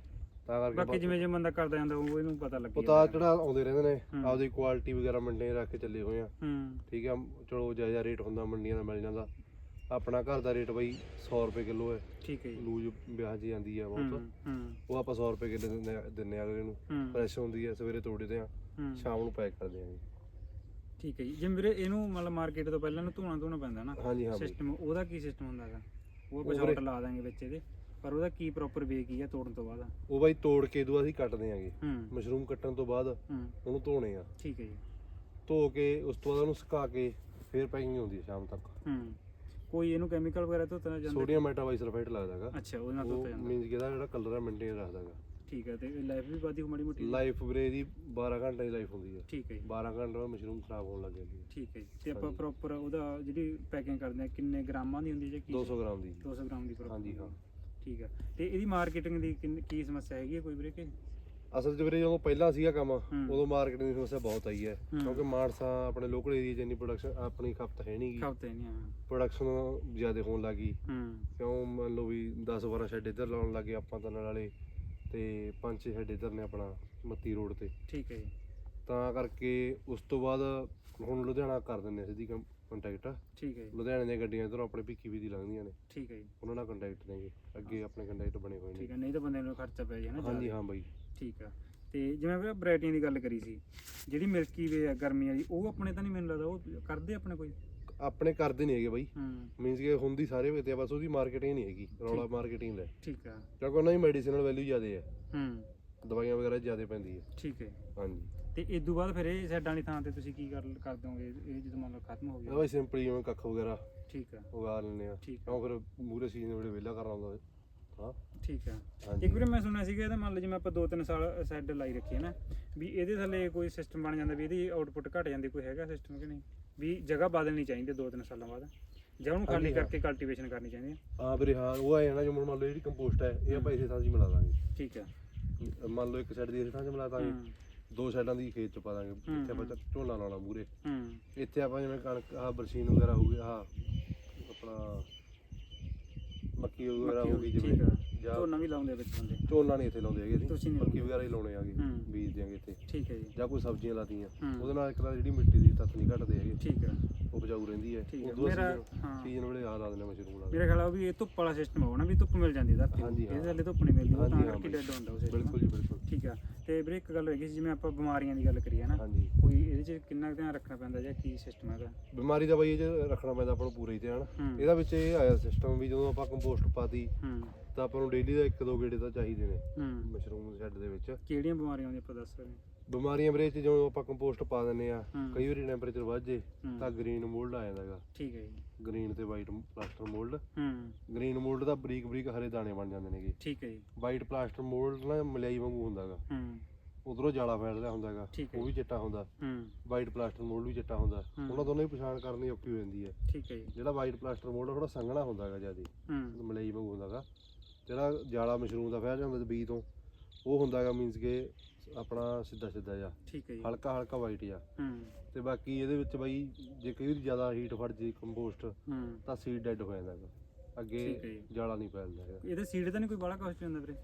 ਤਾਂ ਕਰਕੇ ਬਾਕੀ ਜਿਵੇਂ ਜਿਵੇਂ ਬੰਦਾ ਕਰਦਾ ਜਾਂਦਾ ਉਹ ਇਹਨੂੰ ਪਤਾ ਲੱਗੀ ਉਤਾਰ ਚੜਾ ਆਉਂਦੇ ਰਹਿੰਦੇ ਨੇ। ਆਪਦੀ ਕੁਆਲਿਟੀ ਵਗੈਰਾ ਮੰਡੀਆਂ ਰੱਖ ਕੇ ਚੱਲੇ ਹੋਏ ਆ। ਹੂੰ। ਠੀਕ ਆ ਚਲੋ ਜਾਇਜ਼ਾ ਰੇਟ ਹੁੰਦਾ ਮੰਡੀਆਂ ਦਾ ਮਿਲ ਜਾਂਦਾ। ਆਪਣਾ ਘਰ ਦਾ ਰੇਟ ਬਈ 100 ਰੁਪਏ ਕਿਲੋ ਹੈ। ਠੀਕ ਹੈ ਜੀ। ਲੂਜ ਵਿਆਹ ਜੀ ਜਾਂਦੀ ਆ ਬਹੁਤ। ਉਹ ਆਪਾਂ 100 ਰੁਪਏ ਕਿਲੋ ਦਿੰਦੇ ਆ ਅਗਲੇ ਨੂੰ। ਫਰੈਸ਼ ਹੁੰਦੀ ਹੈ ਸਵੇਰੇ ਤੋੜਦੇ ਆ ਸ਼ਾਮ ਨੂੰ ਪੈਕ ਕਰਦੇ ਆ ਜੀ। ਠੀਕ ਹੈ ਜੀ। ਜਿਵੇਂ ਵੀਰੇ ਇਹਨੂੰ ਮਤਲਬ ਮਾਰਕੀਟ ਤੋਂ ਪਹਿਲਾਂ ਨੂੰ ਧੋਣਾ ਧੋਣਾ ਪੈਂਦਾ ਨਾ ਸਿਸਟਮ ਉਹਦਾ ਕੀ ਸਿਸਟਮ ਹੁੰਦਾ ਹੈਗਾ? ਉਹ ਆਪਾਂ ਲਾ ਦਾਂਗੇ ਵਿੱਚ ਇਹਦੇ। ਪਰ ਉਹਦਾ ਕੀ ਪ੍ਰੋਪਰ ਵੇ ਕੀ ਆ ਤੋੜਨ ਤੋਂ ਬਾਅਦ? ਉਹ ਬਾਈ ਤੋੜ ਕੇ ਦੂ ਅਸੀਂ ਕੱਟਦੇ ਆਂਗੇ। ਹੂੰ। ਮਸ਼ਰੂਮ ਕੱਟਣ ਤੋਂ ਬਾਅਦ ਹੂੰ। ਉਹਨੂੰ ਧੋਣੇ ਆ। ਠੀਕ ਹੈ ਜੀ। ਧੋ ਕੇ ਉਸ ਤੋਂ ਬਾਅਦ ਉਹਨੂੰ ਸੁਕਾ ਕੇ ਫਿਰ ਪੈਕਿੰਗ ਹੁੰਦੀ ਹੈ ਸ਼ਾਮ ਤੱਕ। ਹੂੰ। ਕੋਈ ਇਹਨੂੰ ਕੈਮੀਕਲ ਵਗੈਰਾ ਤੋਂ ਤਾਂ ਜਾਂਦਾ? ਸੋਡੀਅਮ ਮੈਟਾਬਾਈਸਲਫਾਈਡ ਲੱਗਦਾ ਹੈਗਾ। ਅੱਛਾ ਉਹਦੇ ਨਾਲ ਉਹ ਧੋਤਾ ਜਾਂਦਾ। ਮੀਨਸ ਕਿ ਇਹਦਾ ਜਿਹੜਾ ਕਲਰ ਹੈ ਮੇਨਟੇਨ ਰੱਖਦਾ ਹੈਗਾ। ਠੀਕ ਹੈ ਤੇ ਲਾਈਫ ਵੀ ਬਾਦੀ ਮਾੜੀ ਮੋਟੀ? ਲਾਈਫ ਵੀਰੇ ਦੀ 12 ਘੰਟੇ ਦੀ ਲਾਈਫ ਹੁੰਦੀ ਹੈ ਠੀਕ ਹੈ ਜੀ। 12 ਘੰਟੇ ਬਾਅਦ ਮਸ਼ਰੂਮ ਖਰਾਬ ਹੋਣ ਲੱਗ ਜਾਂਦੀ ਹੈ ਠੀਕ ਹੈ ਜੀ। ਤੇ ਆਪਾਂ। ਪ੍ਰੋਪਰ ਉਹਦਾ ਜਿਹੜੀ ਪੈਕਿੰਗ ਕਰਦੇ ਆ ਕਿੰਨੇ ਗ੍ਰਾਮਾਂ ਦੀ ਹੁੰਦੀ ਹੈ ਜਾਂ ਕੀ 200 ਗ੍ਰਾਮ ਦੀ। 200 ਗ੍ਰਾਮ ਦੀ proper ਹਾਂਜੀ, ਹਾਂ। ਠੀਕ ਹੈ ਤੇ ਇਹਦੀ ਮਾਰਕੀਟਿੰਗ ਦੀ ਕਿੰਨ- ਕੀ ਸਮੱਸਿਆ ਹੈਗੀ ਹੈ ਕੋਈ ਵੀਰੇ ਕਿ? ਅਸਲ 'ਚ ਵੀਰੇ ਜਦੋਂ ਪਹਿਲਾਂ ਸੀਗਾ ਕੰਮ ਹੂੰ। ਉਦੋਂ ਮਾਰਕੀਟਿੰਗ ਦੀ ਸਮੱਸਿਆ ਬਹੁਤ ਆਈ ਹੈ। ਹੂੰ। ਕਿਉਂਕਿ ਮਾਨਸਾ ਆਪਣੇ ਲੋਕਲ ਏਰੀਆ 'ਚ ਇੰਨੀ ਪ੍ਰੋਡਕਸ਼ਨ ਆਪਣੀ ਖਪਤ ਹੈ ਨਹੀਂਗੀ ਖਪਤੇ ਨਹੀਂ ਆ ਪ੍ਰੋਡਕਸ਼ਨ ਜ਼ਿਆਦਾ ਹੋਣ ਲੱਗੀ ਹੂੰ। ਕਿਉਂ ਮੰਨ ਲਓ ਵੀ 10 12 ਸ਼ੈੱਡ ਇੱਧਰ ਲਾਉਣ ਲੱਗੇ ਆਪਾਂ ਤਾਂ ਵਾਲੇ ਤੇ 5 6 ਸ਼ੈੱਡ ਇੱਧਰ ਨੇ ਆਪਣਾ ਮੱਤੀ ਰੋਡ ਤੇ। ਠੀਕ ਹੈ ਜੀ। ਤਾਂ ਕਰਕੇ ਉਸ ਤੋਂ ਬਾਅਦ ਹੁਣ ਲੁਧਿਆਣਾ ਕਰ ਦਿੰਦੇ ਆ ਸਿੱਧੀ ਕੰਟੈਕਟ ਠੀਕ ਹੈ ਜੀ। ਲੁਧਿਆਣੇ ਦੀਆਂ ਗੱਡੀਆਂ ਇੱਧਰੋਂ ਆਪਣੇ ਭਿੱਖੀ ਵੀ ਦੀ ਲੰਘਦੀਆਂ ਨੇ। ਠੀਕ ਹੈ ਜੀ। ਉਹਨਾਂ ਨਾਲ ਕੰਟੈਕਟ ਨੇਗੇ। ਅੱਗੇ ਆਪਣੇ ਕੰਟੈਕਟ ਬਣੇ ਹੋਏ ਠੀਕ ਨੇ ਹੈ ਨਹੀਂ ਤਾਂ ਬੰਦੇ ਨੂੰ ਖਰਚਾ ਪੈ ਜਾਣਾ ਹਾਂਜੀ ਹਾਂ ਬਾਈ। ਠੀਕ ਆ। ਤੇ ਜਿਵੇਂ ਵੀਰੇ ਵੈਰਾਈਟੀਆਂ ਦੀ ਗੱਲ ਕਰੀ ਸੀ ਜਿਹੜੀ ਮਿਲਕੀ ਵੇ ਆ ਗਰਮੀਆਂ ਦੀ ਉਹ ਆਪਣੇ ਤਾਂ ਨਹੀਂ ਮੈਨੂੰ ਲੱਗਦਾ ਉਹ ਕਰਦੇ ਆਪਣੇ ਕੋਈ? ਆਪਣੇ ਕਰਦੇ ਨਹੀਂ ਹੈਗੇ ਬਾਈ। ਮੀਨਸ ਕਿ ਹੁੰਦੀ ਸਾਰੇ ਵੇਤੇ ਆ ਬਸ ਉਹਦੀ ਮਾਰਕੀਟਿੰਗ ਨਹੀਂ ਹੈਗੀ। ਰੌਲਾ ਠੀਕ। ਮਾਰਕੀਟਿੰਗ ਦਾ। ਠੀਕ ਆ। ਕਿਉਂਕਿ ਉਹਨਾਂ ਦੀ ਮੈਡੀਸਿਨਲ ਵੈਲਿਊ ਜ਼ਿਆਦਾ ਹੈ ਹੂੰ। ਦਵਾਈਆਂ ਵਗੈਰਾ ਜ਼ਿਆਦਾ ਪੈਂਦੀ ਹੈ ਠੀਕ ਹੈ। ਹਾਂਜੀ। ਤੇ ਇਸ ਤੋਂ ਬਾਅਦ ਫਿਰ ਇਹ ਸਾਈਡਾਂ ਵਾਲੀ ਥਾਂ ਤੇ ਤੁਸੀਂ ਕੀ ਕਰ ਕਰ ਦੋਗੇ ਇਹ ਜਦੋਂ ਮੰਨ ਲਓ ਖਤਮ ਹੋ ਗਿਆ। ਬਾਈ ਸਿੰਪਲੀ ਜਿਵੇਂ ਕੱਖ ਵਗੈਰਾ। ਠੀਕ ਆ। ਉਗਾ ਲੈਂਦੇ ਆ। ਠੀਕ ਆ। ਕਿਉਂ ਫਿਰ ਮੂਰੇ ਸੀਜ਼ਨ ਵੇਲੇ ਵਿਹਲਾ ਕਰਨਾ ਹੁੰਦਾ ਹਾਂ। ਠੀਕ ਹਾਂਜੀ। ਇੱਕ ਵਾਰ ਮੈਂ ਸੁਣਿਆ ਸੀਗਾ ਇਹਦਾ ਮੰਨ ਲਓ ਜਿਵੇਂ ਆਪਾਂ 2-3 ਸਾਲ ਸੈੱਡ ਲਾਈ ਰੱਖੀ ਹੈ ਨਾ ਵੀ ਇਹਦੇ ਥੱਲੇ ਕੋਈ ਸਿਸਟਮ ਬਣ ਜਾਂਦਾ ਵੀ ਇਹਦੀ ਆਊਟਪੁੱਟ ਘਟ ਜਾਂਦੀ ਕੋਈ ਹੈਗਾ ਸਿਸਟਮ ਕਿ ਨਹੀਂ? ਵੀ ਜਗ੍ਹਾ ਬਦਲਣੀ ਚਾਹੀਦੀ 2-3 ਸਾਲਾਂ ਬਾਅਦ। ਜਾਂ ਉਹਨੂੰ ਖਾਲੀ ਹਾਂਜੀ, ਹਾਂ। ਕਰਕੇ ਕਲਟੀਵੇਸ਼ਨ ਕਰਨੀ ਚਾਹੀਦੀ ਹੈ। ਹਾਂ ਵੀਰੇ ਹਾਂ ਉਹ ਆਏ ਨਾ ਜੋ ਮੰਨ ਲਓ ਜਿਹੜੀ ਕੰਪੋਸਟ ਹੈ ਇਹ ਆਪਾਂ ਇਸੇ ਥਾਂ 'ਚ ਹੀ ਮਿਲਾ ਦਾਂਗੇ। ਠੀਕ ਹੈ ਮੰਨ ਲਓ ਇੱਕ ਸਾਈਡ ਦੀ ਇਸ ਥਾਂ 'ਚ ਮਿਲਾ ਦਾਂਗੇ। ਹੂੰ। ਦੋ ਸਾਈਡਾਂ ਦੀ ਖੇਤ 'ਚ ਪਾ ਦਾਂਗੇ ਇੱਥੇ ਆਪਾਂ। ਝੋਨਾ ਲਾਉਣਾ ਮੂਰੇ। ਹੂੰ। ਇੱਥੇ ਆਪਾਂ ਜਿਵੇਂ ਕਣਕ ਆਹ ਬਰਸੀਨ ਵਗੈਰਾ ਹੋ ਗਈ ਆਹ ਆਪਣਾ ਮੱਕੀ ਵਗੈਰਾ ਹੋ ਗਈ ਠੀਕ ਜਿਵੇਂ ਆ ਜਾਂ ਝੋਨਾ ਵੀ ਲਾਉਂਦੇ ਆ ਵਿੱਚ ਬੰਦੇ। ਝੋਨਾ ਨਹੀਂ ਇੱਥੇ ਲਾਉਂਦੇ ਹੈਗੇ ਤੁਸੀਂ ਅਸੀਂ ਨਹੀਂ ਮੱਕੀ। ਵਗੈਰਾ ਹੀ ਲਾਉਣੇ ਆਗੇ ਹੂੰ। ਬੀਜ ਦਿਆਂਗੇ ਇੱਥੇ। ਠੀਕ ਹੈ ਜੀ। ਜਾਂ ਕੋਈ ਸਬਜ਼ੀਆਂ ਲਾਤੀਆਂ। ਹੂੰ। ਉਹਦੇ ਨਾਲ ਇੱਕ ਤਾਂ ਜਿਹੜੀ ਮਿੱਟੀ ਦੀ ਤੱਤ ਨਹੀਂ ਘਟਦੇ ਹੈਗੇ। ਠੀਕ ਹੈ। ਉਹ ਬਚਾਊ ਰਹਿੰਦੀ ਹੈ। ਠੀਕ ਹੈ। ਉਦੋਂ ਮੇਰਾ- ਹਾਂ। ਸੀਜ਼ਨ ਵੇਲੇ ਆ ਲਾ ਦਿੰਦੇ ਮਸ਼ਰੂਮ ਲਾ ਮੇਰਾ ਖਿਆਲ ਆ ਵੀ ਇਹ ਧੁੱਪ ਵਾਲਾ ਸਿਸਟਮ ਹੋਣਾ ਵੀ ਧੁੱਪ ਮਿਲ ਜਾਂਦੀ ਧਰਤੀ ਨੂੰ। ਹਾਂਜੀ, ਹਾਂ। ਇਹਦੇ ਥੱਲੇ ਧੁੱਪ ਨਹੀਂ ਮਿਲਦੀ ਉਹ ਤਾਂ ਹਾਂ ਕਰਕੇ। ਡੈਡ ਹੁੰਦਾ ਉਹ system। ਬਿਲਕੁਲ ਜੀ ਬਿਲਕੁਲ। ਠੀਕ ਆ। ਤੇ ਵੀਰੇ ਇੱਕ ਗੱਲ ਹੋਏਗੀ ਜਿਵੇਂ ਆਪਾਂ ਬਿਮਾਰੀਆਂ ਦੀ ਗੱਲ ਕਰੀਏ ਨਾ? ਹਾਂਜੀ। ਕੋਈ ਇਹਦੇ 'ਚ ਕਿੰਨਾ ਕੁ ਧਿਆਨ ਰੱਖਣਾ ਪੈਂਦਾ ਜਾਂ ਕੀ ਸਿਸਟਮ ਹੈਗਾ ਬਿਮਾਰੀ ਦਾ ਬਈ ਇਹ 'ਚ ਰੱਖਣਾ ਪੈਂਦਾ ਆਪਾਂ ਨੂੰ ਪੂਰਾ ਹੀ ਧਿਆਨ। ਹੂੰ। ਇਹਦਾ ਵਿੱਚ ਇਹ ਆਇਆ ਸਿਸਟਮ ਵੀ ਜਦੋਂ ਆਪਾਂ ਕੰਪੋਸਟ ਪਾਤੀ ਹੂੰ। ਤਾਂ ਆਪਾਂ ਨੂੰ ਡੇਲੀ ਦਾ ਇੱਕ ਦੋ ਗੇੜੇ ਤਾਂ ਚਾਹੀਦੇ ਨੇ ਹੂੰ। ਮਸ਼ਰੂਮ ਸ਼ੈੱਡ ਦੇ ਵਿੱਚ। ਕਿਹੜੀਆਂ ਬਿਮਾਰੀਆਂ ਆਉਂਦੀਆਂ ਆਪਾਂ ਦੱਸ ਸਕਦੇ ਹਾਂ? ਬਿਮਾਰੀਆਂ ਵੀਰੇ ਚ ਜਦੋਂ ਆਪਾਂ ਕੰਪੋਸਟ ਪਾ ਦਿੰਨੇ ਆ ਹੂੰ। ਕਈ ਵਾਰੀ ਟੈਂਪਰੇਚਰ ਵੱਧ ਜੇ ਹੂੰ। ਤਾਂ ਗ੍ਰੀਨ ਮੋਲਡ ਆ ਜਾਂਦਾਗਾ ਠੀਕ ਹੈ ਜੀ। ਗ੍ਰੀਨ ਤੇ ਵਾਈਟ ਪਲਾਸਟਰ ਮੋਲਡ ਹੂੰ। ਗ੍ਰੀਨ ਮੋਲਡ ਦਾ ਬਰੀਕ ਬਰੀਕ ਹਰੇ ਦਾਣੇ ਬਣ ਜਾਂਦੇ ਨੇਗੇ। ਠੀਕ ਹੈ ਜੀ। ਵਾਈਟ ਪਲਾਸਟਰ ਮੋਲਡ ਨਾ ਮਲਾਈ ਵਾਂਗੂ ਹੁੰਦਾਗਾ ਹੂੰ। ਉਧਰੋਂ ਜਾਲਾ ਫੈਲ ਰਿਹਾ ਹੁੰਦਾਗਾ ਠੀਕ ਹੈ। ਉਹ ਵੀ ਚਿੱਟਾ ਹੁੰਦਾ। ਹੂੰ। ਵਾਈਟ ਪਲਾਸਟਰ ਮੋਲਡ ਵੀ ਚਿੱਟਾ ਹੁੰਦਾ। ਹੂੰ। ਉਹਨਾਂ ਦੋਨਾਂ ਦੀ ਪਛਾਣ ਕਰਨੀ ਔਖੀ ਹੋ ਜਾਂਦੀ ਹੈ। ਠੀਕ ਹੈ ਜੀ। ਜਿਹੜਾ ਵਾਈਟ ਪਲਾਸਟਰ ਮੋਲਡ ਥੋੜਾ ਸੰਘਣਾ ਹੁੰਦਾਗਾ ਜ਼ਿਆਦਾ। ਹੂੰ। ਮਲਾਈ ਵਾਂਗੂ ਹੁੰਦਾਗਾ ਜਿਹੜਾ ਜਾਲਾ ਮਸ਼ਰੂਮ ਦਾ ਫੈਲ ਜਾਂਦਾ ਬੀਜ ਤੋਂ ਉਹ ਹੁੰਦਾਗਾ ਮੀਨਸ ਕਿ ਆਪਣਾ ਸਿੱਧਾ ਸਿੱਧਾ ਜਿਹਾ। ਠੀਕ ਹੈ ਜੀ। ਹਲਕਾ ਹਲਕਾ ਵਾਈਟ ਜਿਹਾ। ਹੂੰ। ਤੇ ਬਾਕੀ ਇਹਦੇ ਵਿੱਚ ਬਾਈ ਜੇ ਕਈ ਵਾਰੀ ਜ਼ਿਆਦਾ ਹੀਟ ਫੜ ਜੇ ਕੰਪੋਸਟ ਹੂੰ। ਤਾਂ ਸੀਡ ਡੈਡ ਹੋ ਜਾਂਦਾ ਹੈਗਾ। ਠੀਕ ਹੈ ਅੱਗੇ ਜੀ। ਜਾਲਾ ਨਹੀਂ ਫੈਲਦਾ ਹੈਗਾ। ਇਹਦੇ ਸੀਡ ਤਾਂ ਨਹੀਂ ਕੋਈ ਬਾਹਲਾ ਕਾਸਟ ਹੁੰਦਾ ਵੀਰੇ?